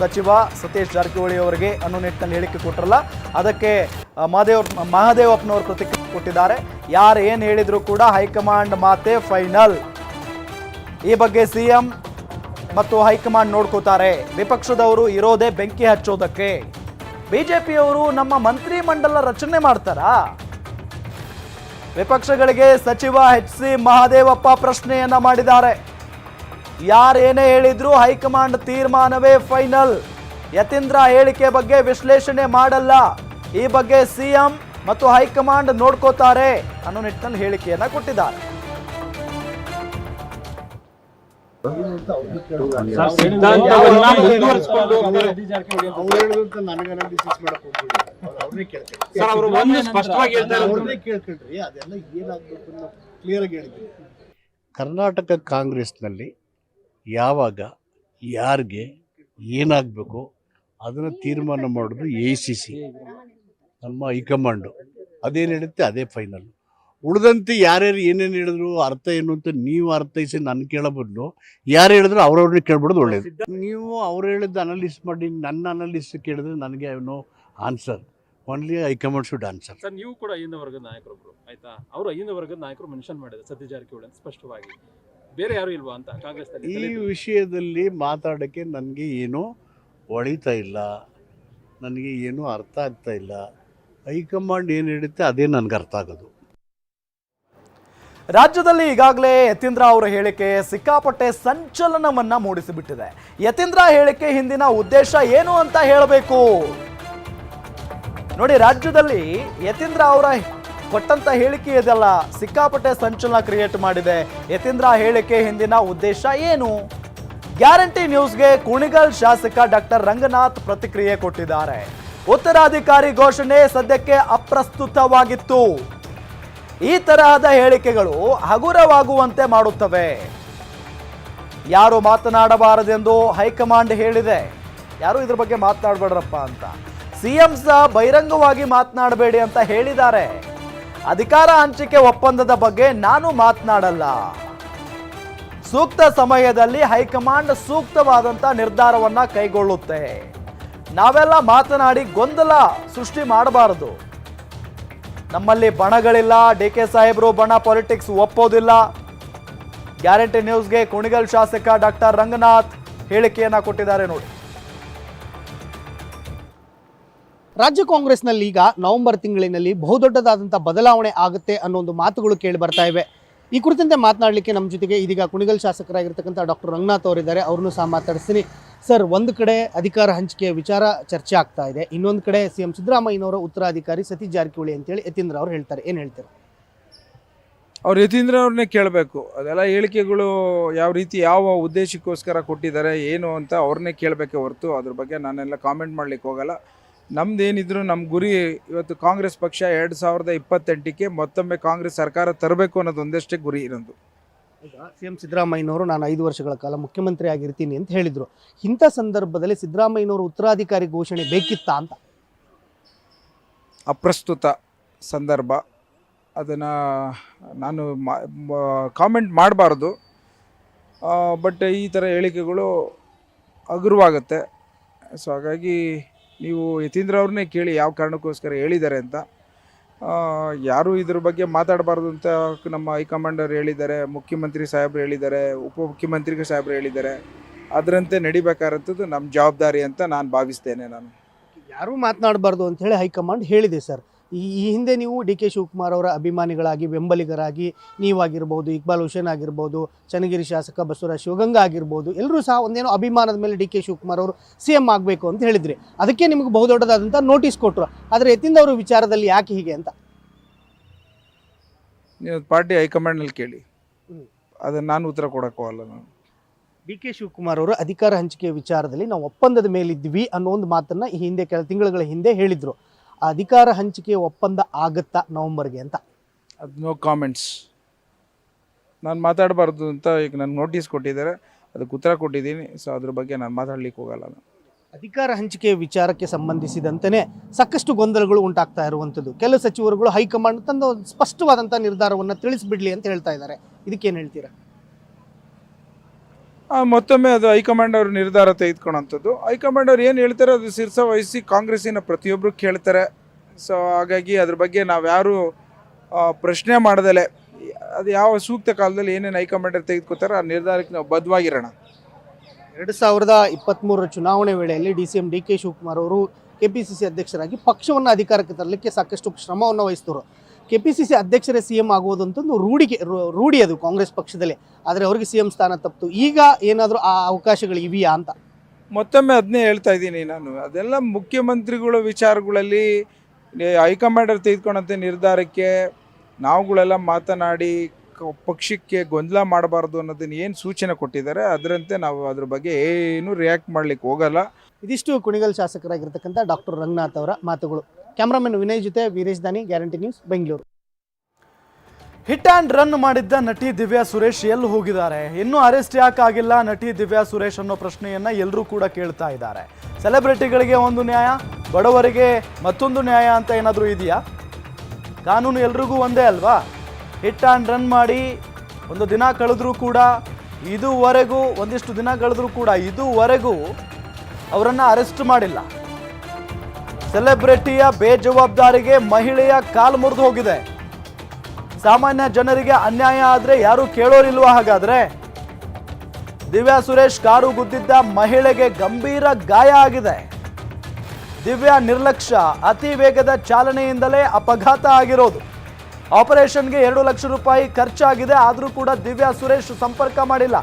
ಸಚಿವ ಸತೀಶ್ ಜಾರಕಿಹೊಳಿ ಅವರಿಗೆ ಅನ್ನೋ ನಿಟ್ಟಿನಲ್ಲಿ ಹೇಳಿಕೆ ಕೊಟ್ಟರಲ್ಲ. ಅದಕ್ಕೆ ಮಹಾದೇವ ಮಹದೇವ್ ಮಹದೇವಪ್ಪನವರು ಪ್ರತಿಕ್ರಿಯೆ ಕೊಟ್ಟಿದ್ದಾರೆ. ಯಾರು ಏನು ಹೇಳಿದರೂ ಕೂಡ ಹೈಕಮಾಂಡ್ ಮಾತೆ ಫೈನಲ್. ಈ ಬಗ್ಗೆ ಸಿಎಂ ಮತ್ತು ಹೈಕಮಾಂಡ್ ನೋಡ್ಕೋತಾರೆ. ವಿಪಕ್ಷದವರು ಇರೋದೇ ಬೆಂಕಿ ಹಚ್ಚೋದಕ್ಕೆ. ಬಿಜೆಪಿಯವರು ನಮ್ಮ ಮಂತ್ರಿ ಮಂಡಲ ರಚನೆ ಮಾಡ್ತಾರಾ? ವಿಪಕ್ಷಗಳಿಗೆ ಸಚಿವ ಎಚ್ ಸಿ ಮಹಾದೇವಪ್ಪ ಪ್ರಶ್ನೆಯನ್ನ ಮಾಡಿದ್ದಾರೆ. ಯಾರೇನೇ ಹೇಳಿದ್ರು ಹೈಕಮಾಂಡ್ ತೀರ್ಮಾನವೇ ಫೈನಲ್. ಯತೀಂದ್ರ ಹೇಳಿಕೆ ಬಗ್ಗೆ ವಿಶ್ಲೇಷಣೆ ಮಾಡಲ್ಲ. ಈ ಬಗ್ಗೆ ಸಿಎಂ ಮತ್ತು ಹೈಕಮಾಂಡ್ ನೋಡ್ಕೋತಾರೆ ಅನ್ನೋ ನಿಟ್ಟಿನಲ್ಲಿ ಹೇಳಿಕೆಯನ್ನ ಕೊಟ್ಟಿದ್ದಾರೆ. ಕರ್ನಾಟಕ ಕಾಂಗ್ರೆಸ್ನಲ್ಲಿ ಯಾವಾಗ, ಯಾರಿಗೆ, ಏನಾಗಬೇಕು ಅದನ್ನು ತೀರ್ಮಾನ ಮಾಡೋದು ಎ ಸಿ ಸಿ ನಮ್ಮ ಹೈಕಮಾಂಡು ಅದೇನು ಹೇಳುತ್ತೆ? ಅದೇ ಫೈನಲ್. ಉಳಿದಂತೆ ಯಾರ್ಯಾರು ಏನೇನು ಹೇಳಿದ್ರು, ಅರ್ಥ ಏನು ಅಂತ ನೀವು ಅರ್ಥೈಸಿ ನನ್ನ ಕೇಳೋ ಯಾರು ಹೇಳಿದ್ರು ಅವ್ರವ್ರನ್ನ ಕೇಳ್ಬಿಡೋದು ಒಳ್ಳೇದು. ನೀವು ಅವ್ರು ಹೇಳಿದ್ದು ಅನಲಿಸ್ ಮಾಡಿ, ನನ್ನ ಅನಲಿಸ್ ಕೇಳಿದ್ರೆ ನನಗೆ no answer only high command should answer sir, ನೀವು ಕೂಡ ಐದು ವರ್ಗದ ನಾಯಕರೊಬ್ಬರು ಆಯ್ತಾ? ಅವರು ಅಹಿಂದ ವರ್ಗದ ನಾಯಕರು ಮೆನ್ಷನ್ ಮಾಡಿದ್ದಾರೆ ಸತ್ಯ ಜಾರಕಿಹೊಳಿ ಸ್ಪಷ್ಟವಾಗಿ. ಬೇರೆ ಯಾರು ಇಲ್ವಾ ಅಂತ ಕಾಂಗ್ರೆಸ್ ಈ ವಿಷಯದಲ್ಲಿ ಮಾತಾಡೋಕ್ಕೆ ನನಗೆ ಏನೂ ಹೊಳಿತಾ ಇಲ್ಲ. ನನಗೆ ಏನೂ ಅರ್ಥ ಆಗ್ತಾ ಇಲ್ಲ. ಹೈಕಮಾಂಡ್ ಏನು ಹೇಳುತ್ತೆ ಅದೇ ನನಗೆ ಅರ್ಥ ಆಗೋದು. ರಾಜ್ಯದಲ್ಲಿ ಈಗಾಗಲೇ ಯತೀಂದ್ರ ಅವರ ಹೇಳಿಕೆ ಸಿಕ್ಕಾಪಟ್ಟೆ ಸಂಚಲನವನ್ನ ಮೂಡಿಸಿಬಿಟ್ಟಿದೆ. ಯತೀಂದ್ರ ಹೇಳಿಕೆ ಹಿಂದಿನ ಉದ್ದೇಶ ಏನು ಅಂತ ಹೇಳಬೇಕು? ನೋಡಿ ರಾಜ್ಯದಲ್ಲಿ ಯತೀಂದ್ರ ಅವರ ಕೊಟ್ಟಂತ ಹೇಳಿಕೆ ಇದೆಲ್ಲ. ಸಿಕ್ಕಾಪಟ್ಟೆ ಸಂಚಲನ ಕ್ರಿಯೇಟ್ ಮಾಡಿದೆ. ಯತೀಂದ್ರ ಹೇಳಿಕೆ ಹಿಂದಿನ ಉದ್ದೇಶ ಏನು? ಗ್ಯಾರಂಟಿ ನ್ಯೂಸ್ಗೆ ಕುಣಿಗಲ್ ಶಾಸಕ ಡಾಕ್ಟರ್ ರಂಗನಾಥ್ ಪ್ರತಿಕ್ರಿಯೆ ಕೊಟ್ಟಿದ್ದಾರೆ. ಉತ್ತರಾಧಿಕಾರಿ ಘೋಷಣೆ ಸದ್ಯಕ್ಕೆ ಅಪ್ರಸ್ತುತವಾಗಿತ್ತು. ಈ ತರಹದ ಹೇಳಿಕೆಗಳು ಹಗುರವಾಗುವಂತೆ ಮಾಡುತ್ತವೆ. ಯಾರು ಮಾತನಾಡಬಾರದೆಂದು ಹೈಕಮಾಂಡ್ ಹೇಳಿದೆ. ಯಾರು ಇದ್ರ ಬಗ್ಗೆ ಮಾತನಾಡಬೇಡ್ರಪ್ಪ ಅಂತ. ಸಿಎಂ ಸಹ ಬಹಿರಂಗವಾಗಿ ಮಾತನಾಡಬೇಡಿ ಅಂತ ಹೇಳಿದ್ದಾರೆ. ಅಧಿಕಾರ ಹಂಚಿಕೆ ಒಪ್ಪಂದದ ಬಗ್ಗೆ ನಾನು ಮಾತನಾಡಲ್ಲ. ಸೂಕ್ತ ಸಮಯದಲ್ಲಿ ಹೈಕಮಾಂಡ್ ಸೂಕ್ತವಾದಂಥ ನಿರ್ಧಾರವನ್ನ ಕೈಗೊಳ್ಳುತ್ತೆ. ನಾವೆಲ್ಲ ಮಾತನಾಡಿ ಗೊಂದಲ ಸೃಷ್ಟಿ ಮಾಡಬಾರದು. ನಮ್ಮಲ್ಲಿ ಬಣಗಳಿಲ್ಲ, ಡಿ ಕೆ ಸಾಹೇಬರು ಬಣ ಪಾಲಿಟಿಕ್ಸ್ ಒಪ್ಪೋದಿಲ್ಲ. ಗ್ಯಾರಂಟಿ ನ್ಯೂಸ್ಗೆ ಕುಣಿಗಲ್ ಶಾಸಕ ಡಾಕ್ಟರ್ ರಂಗನಾಥ್ ಹೇಳಿಕೆಯನ್ನ ಕೊಟ್ಟಿದ್ದಾರೆ ನೋಡಿ. ರಾಜ್ಯ ಕಾಂಗ್ರೆಸ್ನಲ್ಲಿ ಈಗ ನವೆಂಬರ್ ತಿಂಗಳಿನಲ್ಲಿ ಬಹುದೊಡ್ಡದಾದಂಥ ಬದಲಾವಣೆ ಆಗುತ್ತೆ ಅನ್ನೋ ಒಂದು ಮಾತುಗಳು ಕೇಳಿ ಬರ್ತಾ ಇವೆ. ಈ ಕುರಿತಂತೆ ಮಾತನಾಡಲಿಕ್ಕೆ ನಮ್ಮ ಜೊತೆಗೆ ಇದೀಗ ಕುಣಿಗಲ್ ಶಾಸಕರಾಗಿರ್ತಕ್ಕಂಥ ಡಾಕ್ಟರ್ ರಂಗನಾಥ್ ಅವರಿದ್ದಾರೆ. ಅವ್ರನ್ನೂ ಸಹ ಮಾತಾಡಿಸ್ತೀನಿ. ಸರ್, ಒಂದು ಕಡೆ ಅಧಿಕಾರ ಹಂಚಿಕೆಯ ವಿಚಾರ ಚರ್ಚೆ ಆಗ್ತಾ ಇದೆ. ಇನ್ನೊಂದು ಕಡೆ ಸಿ ಎಂ ಸಿದ್ದರಾಮಯ್ಯನವರ ಉತ್ತರಾಧಿಕಾರಿ ಸತೀಶ್ ಜಾರಕಿಹೊಳಿ ಅಂತೇಳಿ ಯತೀಂದ್ರ ಅವರು ಹೇಳ್ತಾರೆ. ಏನು ಹೇಳ್ತಾರೆ? ಅವ್ರು ಯತೀಂದ್ರ ಅವ್ರನ್ನೇ ಕೇಳಬೇಕು. ಅದೆಲ್ಲ ಹೇಳಿಕೆಗಳು ಯಾವ ರೀತಿ, ಯಾವ ಉದ್ದೇಶಕ್ಕೋಸ್ಕರ ಕೊಟ್ಟಿದ್ದಾರೆ, ಏನು ಅಂತ ಅವ್ರನ್ನೇ ಕೇಳಬೇಕೆ ಹೊರತು. ಅದ್ರ ಬಗ್ಗೆ ನಾನೆಲ್ಲ ಕಾಮೆಂಟ್ ಮಾಡ್ಲಿಕ್ಕೆ ಹೋಗಲ್ಲ. ನಮ್ದು ಏನಿದ್ರು ನಮ್ಮ ಗುರಿ ಇವತ್ತು ಕಾಂಗ್ರೆಸ್ ಪಕ್ಷ ಎರಡು ಸಾವಿರದ ಇಪ್ಪತ್ತೆಂಟಕ್ಕೆ ಮತ್ತೊಮ್ಮೆ ಕಾಂಗ್ರೆಸ್ ಸರ್ಕಾರ ತರಬೇಕು ಅನ್ನೋದು ಒಂದಷ್ಟೇ ಗುರಿ ಇರೋದು. ಈಗ ಸಿ ಎಂ ಸಿದ್ದರಾಮಯ್ಯನವರು ನಾನು ಐದು ವರ್ಷಗಳ ಕಾಲ ಮುಖ್ಯಮಂತ್ರಿ ಆಗಿರ್ತೀನಿ ಅಂತ ಹೇಳಿದರು. ಇಂಥ ಸಂದರ್ಭದಲ್ಲಿ ಸಿದ್ದರಾಮಯ್ಯನವರು ಉತ್ತರಾಧಿಕಾರಿ ಘೋಷಣೆ ಬೇಕಿತ್ತಾ ಅಂತ? ಅಪ್ರಸ್ತುತ ಸಂದರ್ಭ. ಅದನ್ನು ನಾನು ಕಾಮೆಂಟ್ ಮಾಡಬಾರ್ದು. ಬಟ್ ಈ ಥರ ಹೇಳಿಕೆಗಳು ಹಗುರವಾಗುತ್ತೆ ಸೊ ಹಾಗಾಗಿ ನೀವು ಯತೀಂದ್ರ ಅವ್ರನ್ನೇ ಕೇಳಿ ಯಾವ ಕಾರಣಕ್ಕೋಸ್ಕರ ಹೇಳಿದ್ದಾರೆ ಅಂತ. ಯಾರು ಇದ್ರ ಬಗ್ಗೆ ಮಾತಾಡಬಾರ್ದು ಅಂತ ನಮ್ಮ ಹೈಕಮಾಂಡರ್ ಹೇಳಿದ್ದಾರೆ, ಮುಖ್ಯಮಂತ್ರಿ ಸಾಹೇಬ್ರು ಹೇಳಿದ್ದಾರೆ ಉಪಮುಖ್ಯಮಂತ್ರಿ ಸಾಹೇಬ್ರು ಹೇಳಿದ್ದಾರೆ. ಅದರಂತೆ ನಡಿಬೇಕಾದಂಥದ್ದು ನಮ್ಮ ಜವಾಬ್ದಾರಿ ಅಂತ ನಾನು ಭಾವಿಸ್ತೇನೆ ನಾನು. ಯಾರೂ ಮಾತನಾಡಬಾರ್ದು ಅಂತ ಹೇಳಿ ಹೈಕಮಾಂಡ್ ಹೇಳಿದೆ ಸರ್. ಈ ಹಿಂದೆ ನೀವು ಡಿ ಕೆ ಶಿವಕುಮಾರ್ ಅವರ ಅಭಿಮಾನಿಗಳಾಗಿ ಬೆಂಬಲಿಗರಾಗಿ ನೀವಾಗಿರ್ಬೋದು ಇಕ್ಬಾಲ್ ಹುಸೇನ್ ಆಗಿರ್ಬೋದು ಚನ್ನಗಿರಿ ಶಾಸಕ ಬಸವರಾಜ್ ಶಿವಗಂಗಾ ಆಗಿರ್ಬೋದು ಎಲ್ಲರೂ ಸಹ ಒಂದೇನೋ ಅಭಿಮಾನದ ಮೇಲೆ ಡಿ ಕೆ ಶಿವಕುಮಾರ್ ಅವರು ಸಿ ಎಂ ಆಗಬೇಕು ಅಂತ ಹೇಳಿದ್ರಿ. ಅದಕ್ಕೆ ನಿಮಗೆ ಬಹುದೊಡ್ಡದಾದಂಥ ನೋಟಿಸ್ ಕೊಟ್ಟರು ಆದರೆ ಎತ್ತಿಂದ ಅವರು ವಿಚಾರದಲ್ಲಿ ಯಾಕೆ ಹೀಗೆ ಅಂತ? ನೀವು ಪಾರ್ಟಿ ಹೈಕಮಾಂಡ್ನಲ್ಲಿ ಕೇಳಿ. ಅದನ್ನು ನಾನು ಉತ್ತರ ಕೊಡೋಕ್ಕೂ ಅಲ್ಲ ನಾನು. ಡಿ ಕೆ ಶಿವಕುಮಾರ್ ಅವರು ಅಧಿಕಾರ ಹಂಚಿಕೆ ವಿಚಾರದಲ್ಲಿ ನಾವು ಒಪ್ಪಂದದ ಮೇಲಿದ್ವಿ ಅನ್ನೋ ಒಂದು ಮಾತನ್ನು ಈ ಹಿಂದೆ ಕೆಲ ತಿಂಗಳುಗಳ ಹಿಂದೆ ಹೇಳಿದ್ರು. ಅಧಿಕಾರ ಹಂಚಿಕೆ ಒಪ್ಪಂದ ಆಗುತ್ತಾ ನವೆಂಬರ್ಗೆ ಅಂತ? ಅದು ನೋ ಕಾಮೆಂಟ್ಸ್ ನಾನು ಮಾತಾಡಬಾರ್ದು ಅಂತ ಈಗ ನಾನು ನೋಟಿಸ್ ಕೊಟ್ಟಿದ್ದಾರೆ. ಅದಕ್ಕೆ ಉತ್ತರ ಕೊಟ್ಟಿದ್ದೀನಿ. ಸೊ ಅದ್ರ ಬಗ್ಗೆ ನಾನು ಮಾತಾಡ್ಲಿಕ್ಕೆ ಹೋಗಲ್ಲ ನಾನು. ಅಧಿಕಾರ ಹಂಚಿಕೆ ವಿಚಾರಕ್ಕೆ ಸಂಬಂಧಿಸಿದಂತೆಯೇ ಸಾಕಷ್ಟು ಗೊಂದಲಗಳು ಉಂಟಾಗ್ತಾ ಇರುವಂಥದ್ದು. ಕೆಲವು ಸಚಿವರುಗಳು ಹೈಕಮಾಂಡ್ ತಂದು ಒಂದು ಸ್ಪಷ್ಟವಾದಂಥ ನಿರ್ಧಾರವನ್ನು ತಿಳಿಸ್ಬಿಡ್ಲಿ ಅಂತ ಹೇಳ್ತಾ ಇದ್ದಾರೆ. ಇದಕ್ಕೇನು ಹೇಳ್ತೀರಾ? ಮತ್ತೊಮ್ಮೆ ಅದು ಹೈಕಮಾಂಡ್ ಅವರು ನಿರ್ಧಾರ ತೆಗೆದುಕೊಳ್ಳೋಂಥದ್ದು ಹೈಕಮಾಂಡ್ ಅವ್ರು ಏನು ಹೇಳ್ತಾರೆ, ಅದು ಶಿರ್ಸ ವಹಿಸಿ ಕಾಂಗ್ರೆಸ್ಸಿನ ಪ್ರತಿಯೊಬ್ಬರು ಕೇಳ್ತಾರೆ. ಸೊ ಹಾಗಾಗಿ ಅದ್ರ ಬಗ್ಗೆ ನಾವ್ಯಾರು ಯಾರು ಪ್ರಶ್ನೆ ಮಾಡ್ದಲೆ, ಅದು ಯಾವ ಸೂಕ್ತ ಕಾಲದಲ್ಲಿ ಏನೇನು ಹೈಕಮಾಂಡರ್ ತೆಗೆದುಕೊತಾರೆ ಆ ನಿರ್ಧಾರಕ್ಕೆ ನಾವು ಬದ್ಧವಾಗಿರೋಣ. ಎರಡು ಸಾವಿರದ ಇಪ್ಪತ್ತ್ಮೂರರ ಚುನಾವಣೆ ವೇಳೆಯಲ್ಲಿ D C M D K Shivakumar ಅವರು ಕೆ ಪಿ ಸಿ ಸಿ ಅಧ್ಯಕ್ಷರಾಗಿ ಪಕ್ಷವನ್ನು ಅಧಿಕಾರಕ್ಕೆ ತರಲಿಕ್ಕೆ ಸಾಕಷ್ಟು ಶ್ರಮವನ್ನು ವಹಿಸಿದರು ಕೆ ಪಿ ಸಿ ಸಿ ಅಧ್ಯಕ್ಷರೇ ಸಿ ಎಂ ಆಗುವುದು ಅಂತ ಒಂದು ರೂಢಿಗೆ ರೂಢಿ ಅದು ಕಾಂಗ್ರೆಸ್ ಪಕ್ಷದಲ್ಲಿ. ಆದರೆ ಅವರಿಗೆ ಸಿ ಎಂ ಸ್ಥಾನ ತಪ್ಪಿತು ಈಗ ಏನಾದರೂ ಆ ಅವಕಾಶಗಳು ಇವೆಯಾ ಅಂತ? ಮತ್ತೊಮ್ಮೆ ಅದನ್ನೇ ಹೇಳ್ತಾ ಇದ್ದೀನಿ ನಾನು. ಅದೆಲ್ಲ ಮುಖ್ಯಮಂತ್ರಿಗಳ ವಿಚಾರಗಳಲ್ಲಿ ಹೈಕಮಾಂಡರ್ ತೆಗೆದುಕೊಂಡಂಥ ನಿರ್ಧಾರಕ್ಕೆ ನಾವುಗಳೆಲ್ಲ ಮಾತನಾಡಿ ಪಕ್ಷಕ್ಕೆ ಗೊಂದಲ ಮಾಡಬಾರ್ದು ಅನ್ನೋದನ್ನ ಏನು ಸೂಚನೆ ಕೊಟ್ಟಿದ್ದಾರೆ ಅದರಂತೆ ನಾವು ಅದ್ರ ಬಗ್ಗೆ ಏನು ರಿಯಾಕ್ಟ್ ಮಾಡ್ಲಿಕ್ಕೆ ಹೋಗಲ್ಲ. ಇದಿಷ್ಟು ಕುಣಿಗಲ್ ಶಾಸಕರಾಗಿರ್ತಕ್ಕಂಥ ಡಾಕ್ಟರ್ ರಂಗನಾಥ್ ಅವರ ಮಾತುಗಳು. ಕ್ಯಾಮ್ರಾಮನ್ ವಿನಯ್ ಜೊತೆ Veeresh Dani, Guarantee News, Bengaluru. Hit and run ಮಾಡಿದ್ದ ನಟಿ ದಿವ್ಯಾ ಸುರೇಶ್ ಎಲ್ಲಿ ಹೋಗಿದ್ದಾರೆ? ಇನ್ನೂ ಅರೆಸ್ಟ್ ಯಾಕಾಗಿಲ್ಲ? ನಟಿ ದಿವ್ಯಾ ಸುರೇಶ್ ಅನ್ನೋ ಪ್ರಶ್ನೆಯನ್ನು ಎಲ್ಲರೂ ಕೂಡ ಕೇಳ್ತಾ ಇದ್ದಾರೆ. ಸೆಲೆಬ್ರಿಟಿಗಳಿಗೆ ಒಂದು ನ್ಯಾಯ, ಬಡವರಿಗೆ ಮತ್ತೊಂದು ನ್ಯಾಯ ಅಂತ ಏನಾದರೂ ಇದೆಯಾ? ಕಾನೂನು ಎಲ್ರಿಗೂ ಒಂದೇ ಅಲ್ವಾ? ಹಿಟ್ ಆ್ಯಂಡ್ ರನ್ ಮಾಡಿ ಒಂದು ದಿನ ಕಳೆದ್ರೂ ಕೂಡ, ಇದುವರೆಗೂ, ಒಂದಿಷ್ಟು ದಿನ ಕಳೆದ್ರೂ ಕೂಡ, ಇದುವರೆಗೂ ಅವರನ್ನು ಅರೆಸ್ಟ್ ಮಾಡಿಲ್ಲ. ಸೆಲೆಬ್ರಿಟಿಯ ಬೇಜವಾಬ್ದಾರಿಗೆ ಮಹಿಳೆಯ ಕಾಲು ಮುರಿದು ಹೋಗಿದೆ. ಸಾಮಾನ್ಯ ಜನರಿಗೆ ಅನ್ಯಾಯ ಆದ್ರೆ ಯಾರು ಕೇಳೋರಿಲ್ವ ಹಾಗಾದ್ರೆ? ದಿವ್ಯಾ ಸುರೇಶ್ ಕಾರು ಗುದ್ದಿದ್ದ ಮಹಿಳೆಗೆ ಗಂಭೀರ ಗಾಯ ಆಗಿದೆ. ದಿವ್ಯಾ ನಿರ್ಲಕ್ಷ್ಯ, ಅತಿ ವೇಗದ ಚಾಲನೆಯಿಂದಲೇ ಅಪಘಾತ ಆಗಿರೋದು. ಆಪರೇಷನ್ಗೆ ಎರಡು ಲಕ್ಷ ರೂಪಾಯಿ ಖರ್ಚಾಗಿದೆ, ಆದರೂ ಕೂಡ ದಿವ್ಯಾ ಸುರೇಶ್ ಸಂಪರ್ಕ ಮಾಡಿಲ್ಲ.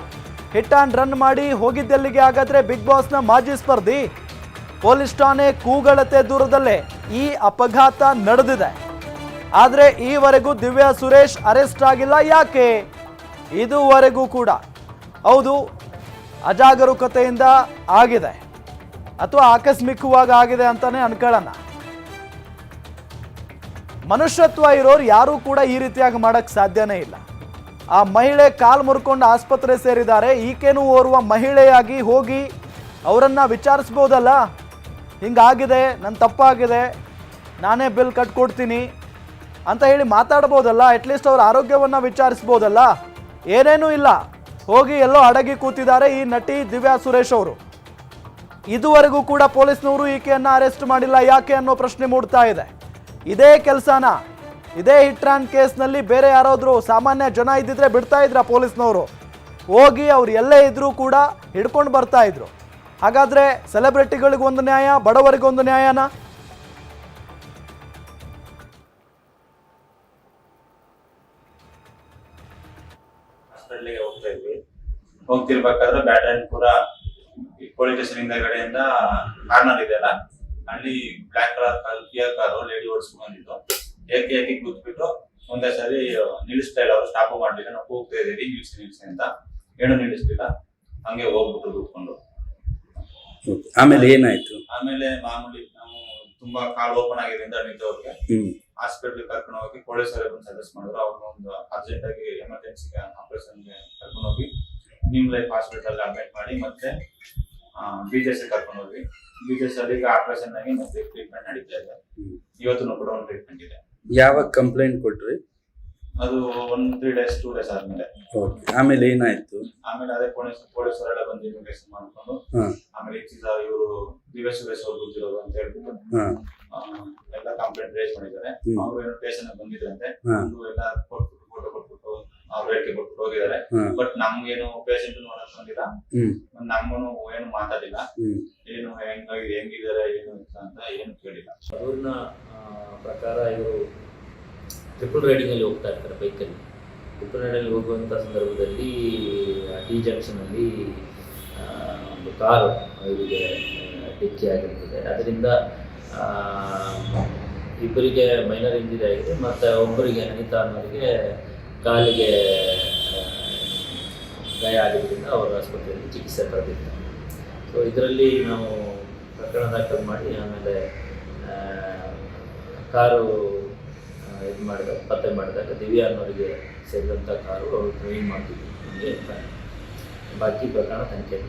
ಹಿಟ್ ಆ್ಯಂಡ್ ರನ್ ಮಾಡಿ ಹೋಗಿದ್ದೆಲ್ಲಿಗೆ ಹಾಗಾದ್ರೆ ಬಿಗ್ ಬಾಸ್ನ ಮಾಜಿ ಸ್ಪರ್ಧಿ? ಪೊಲೀಸ್ ಠಾಣೆ ಕೂಗಳತೆ ದೂರದಲ್ಲೇ ಈ ಅಪಘಾತ ನಡೆದಿದೆ. ಆದರೆ ಈವರೆಗೂ ದಿವ್ಯಾ ಸುರೇಶ್ ಅರೆಸ್ಟ್ ಆಗಿಲ್ಲ. ಯಾಕೆ? ಇದುವರೆಗೂ ಕೂಡ. ಹೌದು, ಅಜಾಗರೂಕತೆಯಿಂದ ಆಗಿದೆ. ಅಥವಾ ಆಕಸ್ಮಿಕವಾಗಿ ಆಗಿದೆ ಅಂತಾನೆ ಅನ್ಕೊಳ್ಳೋಣ. ಮನುಷ್ಯತ್ವ ಇರೋರು ಯಾರೂ ಕೂಡ ಈ ರೀತಿಯಾಗಿ ಮಾಡಕ್ಕೆ ಸಾಧ್ಯನೇ ಇಲ್ಲ. ಆ ಮಹಿಳೆ ಕಾಲು ಮುರ್ಕೊಂಡು ಆಸ್ಪತ್ರೆ ಸೇರಿದ್ದಾರೆ. ಈಕೆನೂ ಓರ್ವ ಮಹಿಳೆಯಾಗಿ ಹೋಗಿ ಅವರನ್ನ ವಿಚಾರಿಸ್ಬೋದಲ್ಲ? ಹಿಂಗಾಗಿದೆ ನನ್ನ ತಪ್ಪಾಗಿದೆ, ನಾನೇ ಬಿಲ್ ಕಟ್ಕೊಡ್ತೀನಿ ಅಂತ ಹೇಳಿ ಮಾತಾಡ್ಬೋದಲ್ಲ? ಅಟ್ಲೀಸ್ಟ್ ಅವ್ರ ಆರೋಗ್ಯವನ್ನು ವಿಚಾರಿಸ್ಬೋದಲ್ಲ? ಏನೇನೂ ಇಲ್ಲ. ಹೋಗಿ ಎಲ್ಲೋ ಅಡಗಿ ಕೂತಿದ್ದಾರೆ ಈ ನಟಿ ದಿವ್ಯಾ ಸುರೇಶ್ ಅವರು. ಇದುವರೆಗೂ ಕೂಡ ಪೊಲೀಸ್ನವರು ಈಕೆಯನ್ನು ಅರೆಸ್ಟ್ ಮಾಡಿಲ್ಲ. ಯಾಕೆ ಅನ್ನೋ ಪ್ರಶ್ನೆ ಮೂಡ್ತಾ ಇದೆ. ಇದೇ ಕೆಲಸನ? ಇದೇ ಹಿಟ್ರಾನ್ ಕೇಸ್ನಲ್ಲಿ ಬೇರೆ ಯಾರಾದರೂ ಸಾಮಾನ್ಯ ಜನ ಇದ್ದಿದ್ರೆ ಬಿಡ್ತಾ ಇದ್ರ ಪೊಲೀಸ್ನವರು? ಹೋಗಿ ಅವ್ರು ಎಲ್ಲೇ ಇದ್ರೂ ಕೂಡ ಹಿಡ್ಕೊಂಡು ಬರ್ತಾ ಇದ್ರು. ಹಾಗಾದ್ರೆ ಸೆಲೆಬ್ರಿಟಿಗಳಿಗೊಂದು ನ್ಯಾಯ ಬಡವರಿಗೊಂದು ನ್ಯಾಯನ? ಹಾಸ್ಪಿಟ್ಲಿಗೆ ಹೋಗ್ತಾ ಇದ್ವಿ. ಹೋಗ್ತಿರ್ಬೇಕಾದ್ರೆ ಬ್ಯಾಟನ್ಪುರ ಪೊಲೀಸ್ ಸ್ಟೇಷನ್ ಹಿಂದಗಡೆಯಿಂದ ಕಾರ್ನರ್ ಇದೆಯಲ್ಲ ಅಲ್ಲಿ? Black colour Kia car, lady ಓಡಿಸ್ಕೊಂಡ್ ಬಂದಿದ್ದು ಏಕೆ ಏಕೆ ಕೂತ್ಬಿಟ್ಟು ಒಂದೇ ಸರಿ ನಿಲ್ಲಿಸ್ತಾ ಇಲ್ಲ ಅವ್ರು? ಸ್ಟಾಪ್ ಮಾಡ್ಲಿಲ್ಲ ನಾವು ಹೋಗ್ತಾ ಇದೀವಿ ನಿಲ್ಸಿ ನಿಲ್ಸಿ ಅಂತ. ಏನು ನಿಲ್ಲಿಸ್ಲಿಲ್ಲ. ಹಂಗೆ ಹೋಗ್ಬಿಟ್ಟು ಕೂತ್ಕೊಂಡು. ಆಮೇಲೆ ಏನಾಯ್ತು? ಆಮೇಲೆ ಮಾಮೂಲಿ ನಾವು ತುಂಬಾ ಕಾಲ್ ಓಪನ್ ಆಗಿದೆ ಅಂತ ನಿಂತವ್ರಿಗೆ. ಹಾಸ್ಪಿಟಲ್ ಕರ್ಕೊಂಡು ಹೋಗಿ ಪೊಲೀಸರು ಬಂದು ಸಜೆಸ್ಟ್ ಮಾಡಿದ್ರು. ಅವ್ರನ್ನ ಒಂದು ಅರ್ಜೆಂಟ್ ಆಗಿ ಎಮರ್ಜೆನ್ಸಿಗೆ ಆಪರೇಷನ್ಗೆ ಕರ್ಕೊಂಡು ಹೋಗಿ ನಿಮ್ ಲೈಫ್ ಹಾಸ್ಪಿಟಲ್ ಅಡ್ಮಿಟ್ ಮಾಡಿ ಮತ್ತೆ ಬಿ ಜೆ ಸಿ ಕರ್ಕೊಂಡು ಹೋಗಿ. ಬಿ ಜೆ ಸಿ ಅಲ್ಲಿ ಆಪರೇಷನ್ ಆಗಿ ಮತ್ತೆ ಟ್ರೀಟ್ಮೆಂಟ್ ನಡೀತಾ ಇದೆ. ಇವತ್ತು ಕೂಡ ಒಂದು ಟ್ರೀಟ್ಮೆಂಟ್ ಇದೆ. ಯಾವಾಗ ಕಂಪ್ಲೇಂಟ್ ಕೊಟ್ರಿ? ಅದು ಒಂದು ತ್ರೀ ಡೇಸ್ ಟೂ ಡೇಸ್ ಆದ್ಮೇಲೆ. ಓಕೆ ಆಮೇಲೆ ಏನಾಯ್ತು? ಆಮೇಲೆ ಅದೇ ಪೊಲೀಸ್ ಪೊಲೀಸರೆಲ್ಲ ಬಂದು ಇನ್ವೆಸ್ಟಿಗೇಷನ್ ಮಾಡ್ಕೊಂಡು ಆಮೇಲೆ ಈಗ ಇವರು ದಿವಸ ಸುರೇಶ್ ಅವ್ರು ಗೊತ್ತಿರೋದು ಅಂತ ಹೇಳ್ಬಿಟ್ಟು ಎಲ್ಲ ಕಂಪ್ಲೇಂಟ್ ರೇಸ್ ಮಾಡಿದ್ದಾರೆ. ಅವ್ರು ಏನೋ ಸ್ಟೇಷನ್ ಬಂದಿದ್ರಂತೆ. ಒಂದು ಎಲ್ಲ ಕೊಟ್ಬಿಟ್ಟು ಫೋಟೋ ಕೊಟ್ಬಿಟ್ಟು ಅವ್ರ ಹೇಳಿಕೆ ಕೊಟ್ಬಿಟ್ಟು ಹೋಗಿದ್ದಾರೆ. ಬಟ್ ನಮ್ಗೇನು ಪೇಷಂಟ್ ನೋಡಕ್ ಬಂದಿಲ್ಲ. ನಮ್ಮನು ಏನು ಮಾತಾಡಿಲ್ಲ. ಏನು ಹೆಂಗಾಗಿ ಹೆಂಗಿದ್ದಾರೆ ಏನು ಅಂತ ಅಂತ ಏನು ಕೇಳಿಲ್ಲ. ಅವ್ರನ್ನ ಪ್ರಕಾರ ಇವರು ಟ್ರಿಪಲ್ ರೈಡಿಂಗಲ್ಲಿ ಹೋಗ್ತಾ ಇರ್ತಾರೆ ಬೈಕಲ್ಲಿ ಟ್ರಿಪಲ್ ರೈಡಲ್ಲಿ ಹೋಗುವಂಥ ಸಂದರ್ಭದಲ್ಲಿ ಟಿ ಜಂಕ್ಷನಲ್ಲಿ ಒಂದು ಕಾರು ಇವರಿಗೆ ಡಿಕ್ಕಿ ಆಗಿರ್ತದೆ. ಅದರಿಂದ ಇಬ್ಬರಿಗೆ ಮೈನರ್ ಇಂಜುರಿ ಆಗಿದೆ. ಮತ್ತು ಒಬ್ಬರಿಗೆ ಅನಿತಾ ಅನ್ನೋರಿಗೆ ಕಾಲಿಗೆ ಗಾಯ ಆಗಿದ್ದರಿಂದ ಅವರು ಆಸ್ಪತ್ರೆಯಲ್ಲಿ ಚಿಕಿತ್ಸೆ ಪಡೆದಿದ್ದಾರೆ. ಸೊ ಇದರಲ್ಲಿ ನಾವು ಪ್ರಕರಣ ದಾಖಲು ಮಾಡಿ, ಆಮೇಲೆ ಕಾರು ಇದು ಮಾಡಿದಾಗ ಪತ್ತೆ ಮಾಡಿದಾಗ ದಿವ್ಯಾ ಅನ್ನೋರಿಗೆ ಸೇರಿದಂಥ ಕಾರು ಅವರು ಡ್ರೈವಿಂಗ್ ಮಾಡ್ತಿದ್ವಿ ನಮಗೆ ಬಾಕಿ ಪ್ರಕರಣ ತನಿಖೆ.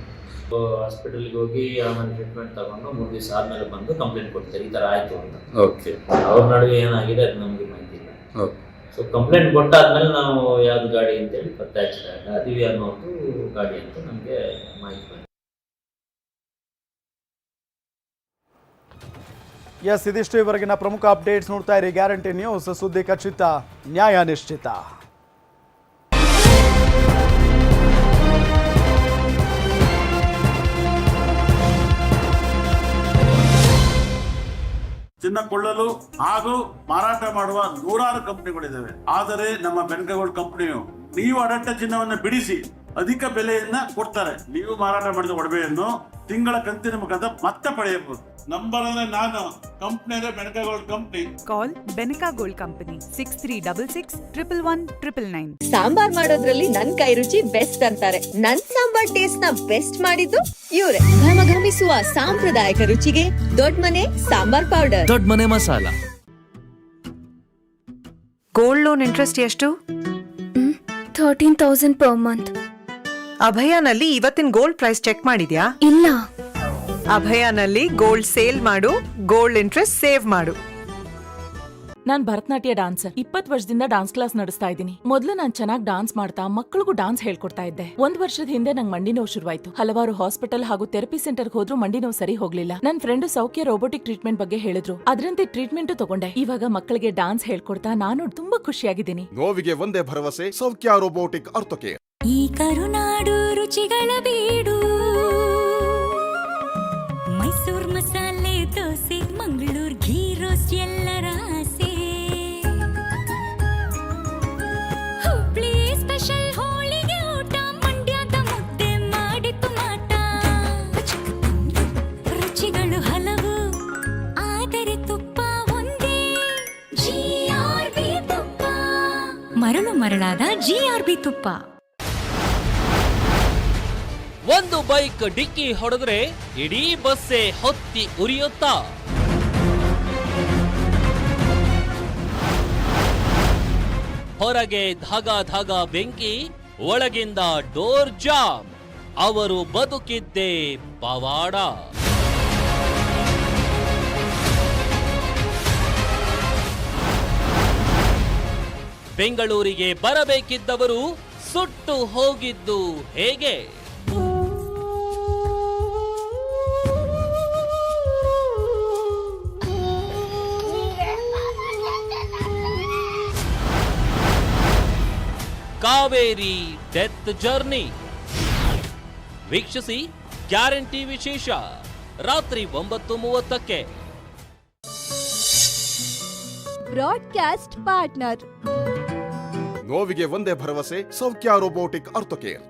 ಹಾಸ್ಪಿಟಲ್ಗೆ ಹೋಗಿ ಆಮೇಲೆ ಟ್ರೀಟ್ಮೆಂಟ್ ತಗೊಂಡು ಮೂರು ದಿವಸ ಆದಮೇಲೆ ಬಂದು ಕಂಪ್ಲೇಂಟ್ ಕೊಡ್ತಾರೆ. ಈ ಥರ ಆಯಿತು ಅಂತ. ಓಕೆ ಅವ್ರ ನಡುವೆ ಏನಾಗಿದೆ ಅದು ನಮಗೆ ಮಾಹಿತಿ ಇಲ್ಲ. ಸೊ ಕಂಪ್ಲೇಂಟ್ ಕೊಟ್ಟಾದ್ಮೇಲೆ ನಾವು ಯಾವ್ದು ಗಾಡಿ ಅಂತೇಳಿ ಪತ್ತೆ ಹಚ್ಚಿದಾಗ ದಿವ್ಯಾ ಅನ್ನೋದು ಗಾಡಿ ಅಂತ ನಮಗೆ ಮಾಹಿತಿ ಬಂದಿದೆ ಎಸ್ ಇದಿಷ್ಟು ಇವರೆಗಿನ ಪ್ರಮುಖ ಅಪ್ಡೇಟ್ಸ್ ನೋಡ್ತಾ ಇರಿ. ಗ್ಯಾರಂಟಿ ನ್ಯೂಸ್, ಸುದ್ದಿ ಖಚಿತ, ನ್ಯಾಯ ನಿಶ್ಚಿತ. ಚಿನ್ನ ಕೊಳ್ಳಲು ಹಾಗೂ ಮಾರಾಟ ಮಾಡುವ ನೂರಾರು ಕಂಪನಿಗಳಿದ್ದಾವೆ. ಆದರೆ ನಮ್ಮ ಬೆನ್ಗಗೋಲ್ಡ್ ಕಂಪನಿಯು ನೀವು ಅಡಟ್ಟ ಚಿನ್ನವನ್ನು ಬಿಡಿಸಿ ಅಧಿಕ ಬೆಲೆಯನ್ನ ಕೊಡ್ತಾರೆ. ನೀವು ಮಾರಾಟ ಮಾಡಿದ ಒಡವೆಯನ್ನು ತಿಂಗಳ ಕಂತಿನ ಮುಖಾಂತರ ಮತ್ತೆ ಪಡೆಯಬಹುದು. ನಂಬರ್ ಅಂದ್ರೆ ನಾನು ಕಂಪ್ನಿ ಅಂದ್ರೆ Benaka Gold company call Benaka Gold company six three double six triple one triple nine sambar ಮಾಡೋದ್ರಲ್ಲಿ ನನ್ ಕೈ ರುಚಿ ಬೆಸ್ಟ್ ಅಂತಾರೆ. ನನ್ ಸಾಂಬಾರ್ ಟೇಸ್ಟ್ನ ಬೆಸ್ಟ್ ಮಾಡಿದ್ದು ಇವ್ರೆ. ಘಮ ಘಮಿಸುವ ಸಾಂಪ್ರದಾಯಿಕ ರುಚಿಗೆ ದೊಡ್ಡ ಮನೆ sambar powder Dodda Mane Masala. Gold loan interest ಎಷ್ಟು? ಥರ್ಟೀನ್ ತೌಸಂಡ್ ಪರ್ ಮಂತ್ ಅಭಯನಲ್ಲಿ ಇವತ್ತಿನ ಗೋಲ್ಡ್ ಪ್ರೈಸ್ ಚೆಕ್ ಮಾಡಿದ್ಯಾ? ಇಲ್ಲ. ಅಭಯನಲ್ಲಿ ಗೋಲ್ಡ್ ಸೇಲ್ ಮಾಡು ಗೋಲ್ಡ್ ಇಂಟ್ರೆಸ್ಟ್ ಸೇವ್ ಮಾಡು. ನಾನ್ ಭರತನಾಟ್ಯ ಡಾನ್ಸರ್ ಇಪ್ಪತ್ ವರ್ಷದಿಂದ ಡಾನ್ಸ್ ಕ್ಲಾಸ್ ನಡೆಸ್ತಾ ಇದ್ದೀನಿ. ಮೊದಲು ನಾನ್ ಚೆನ್ನಾಗಿ ಡಾನ್ಸ್ ಮಾಡ್ತಾ ಮಕ್ಕಳಿಗೂ ಡಾನ್ಸ್ ಹೇಳ್ಕೊಡ್ತಾ ಇದ್ದೆ. ಒಂದ್ ವರ್ಷದ ಹಿಂದೆ ನಂಗೆ ಮಂಡಿ ನೋವು ಶುರುವಾಯ್ತು. ಹಲವಾರು ಹಾಸ್ಪಿಟಲ್ ಹಾಗೂ ಥೆರಪಿ ಸೆಂಟರ್ ಹೋದ್ರೂ ಮಂಡಿ ನೋವು ಸರಿ ಹೋಗ್ಲಿಲ್ಲ. ನನ್ನ ಫ್ರೆಂಡ್ ಸೌಖ್ಯ ರೋಬೋಟಿಕ್ ಟ್ರೀಟ್ಮೆಂಟ್ ಬಗ್ಗೆ ಹೇಳಿದ್ರು. ಅದರಂತೆ ಟ್ರೀಟ್ಮೆಂಟ್ ತಗೊಂಡೆ. ಇವಾಗ ಮಕ್ಕಳಿಗೆ ಡಾನ್ಸ್ ಹೇಳ್ಕೊಡ್ತಾ ನಾನು ತುಂಬಾ ಖುಷಿಯಾಗಿದ್ದೀನಿ. ನೋವಿಗೆ ಒಂದೇ ಭರವಸೆ ಸೌಖ್ಯ ರೋಬೋಟಿಕ್ ಅರ್ಥಕೇರ್ ಈ ಕರುನಾಡು ರುಚಿಗಳ ಬೀಡು. ಸ್ಪೆಷಲ್ ಮರಳಾದ ಜಿಆರ್ಬಿ ತುಪ್ಪ. ಒಂದು ಬೈಕ್ ಡಿಕ್ಕಿ ಹೊಡೆದ್ರೆ ಇಡೀ ಬಸ್ಸೇ ಹೊತ್ತಿ ಉರಿಯುತ್ತಾ? ಹೊರಗೆ ಧಾಗ ಧಾಗ ಬೆಂಕಿ, ಒಳಗಿಂದ ಡೋರ್ ಜಾಮ್. ಅವರು ಬದುಕಿದ್ದೇ ಪವಾಡ. ಬೆಂಗಳೂರಿಗೆ ಬರಬೇಕಿದ್ದವರು ಸುಟ್ಟು ಹೋಗಿದ್ದು ಹೇಗೆ? Kaveri death journey. ವೀಕ್ಷಿಸಿ ಗ್ಯಾರಂಟಿ ವಿಶೇಷ ರಾತ್ರಿ ಒಂಬತ್ತು ಮೂವತ್ತಕ್ಕೆ. Broadcast partner. ನೋವಿಗೆ ಒಂದೇ ಭರವಸೆ, ಸೌಖ್ಯ ರೋಬೋಟಿಕ್ ಅರ್ಥಕೇರ್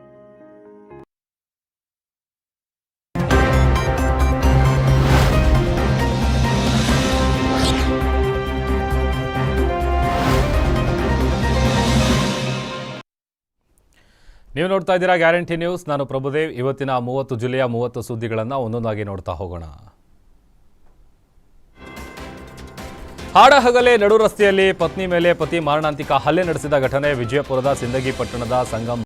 ನೀವು ನೋಡ್ತಾ ಇದ್ದೀರಾ ಗ್ಯಾರಂಟಿ ನ್ಯೂಸ್. ನಾನು ಪ್ರಭುದೇವ್. ಇವತ್ತಿನ ಮೂವತ್ತು ಜಿಲ್ಲೆಯ ಮೂವತ್ತು ಸುದ್ದಿಗಳನ್ನು ಒಂದೊಂದಾಗಿ ನೋಡ್ತಾ ಹೋಗೋಣ. ಹಾಡಹಗಲೇ ನಡು ರಸ್ತೆಯಲ್ಲಿ ಪತ್ನಿ ಮೇಲೆ ಪತಿ ಮಾರಣಾಂತಿಕ ಹಲ್ಲೆ ನಡೆಸಿದ ಘಟನೆ ವಿಜಯಪುರದ ಸಿಂದಗಿ ಪಟ್ಟಣದ ಸಂಗಮ್.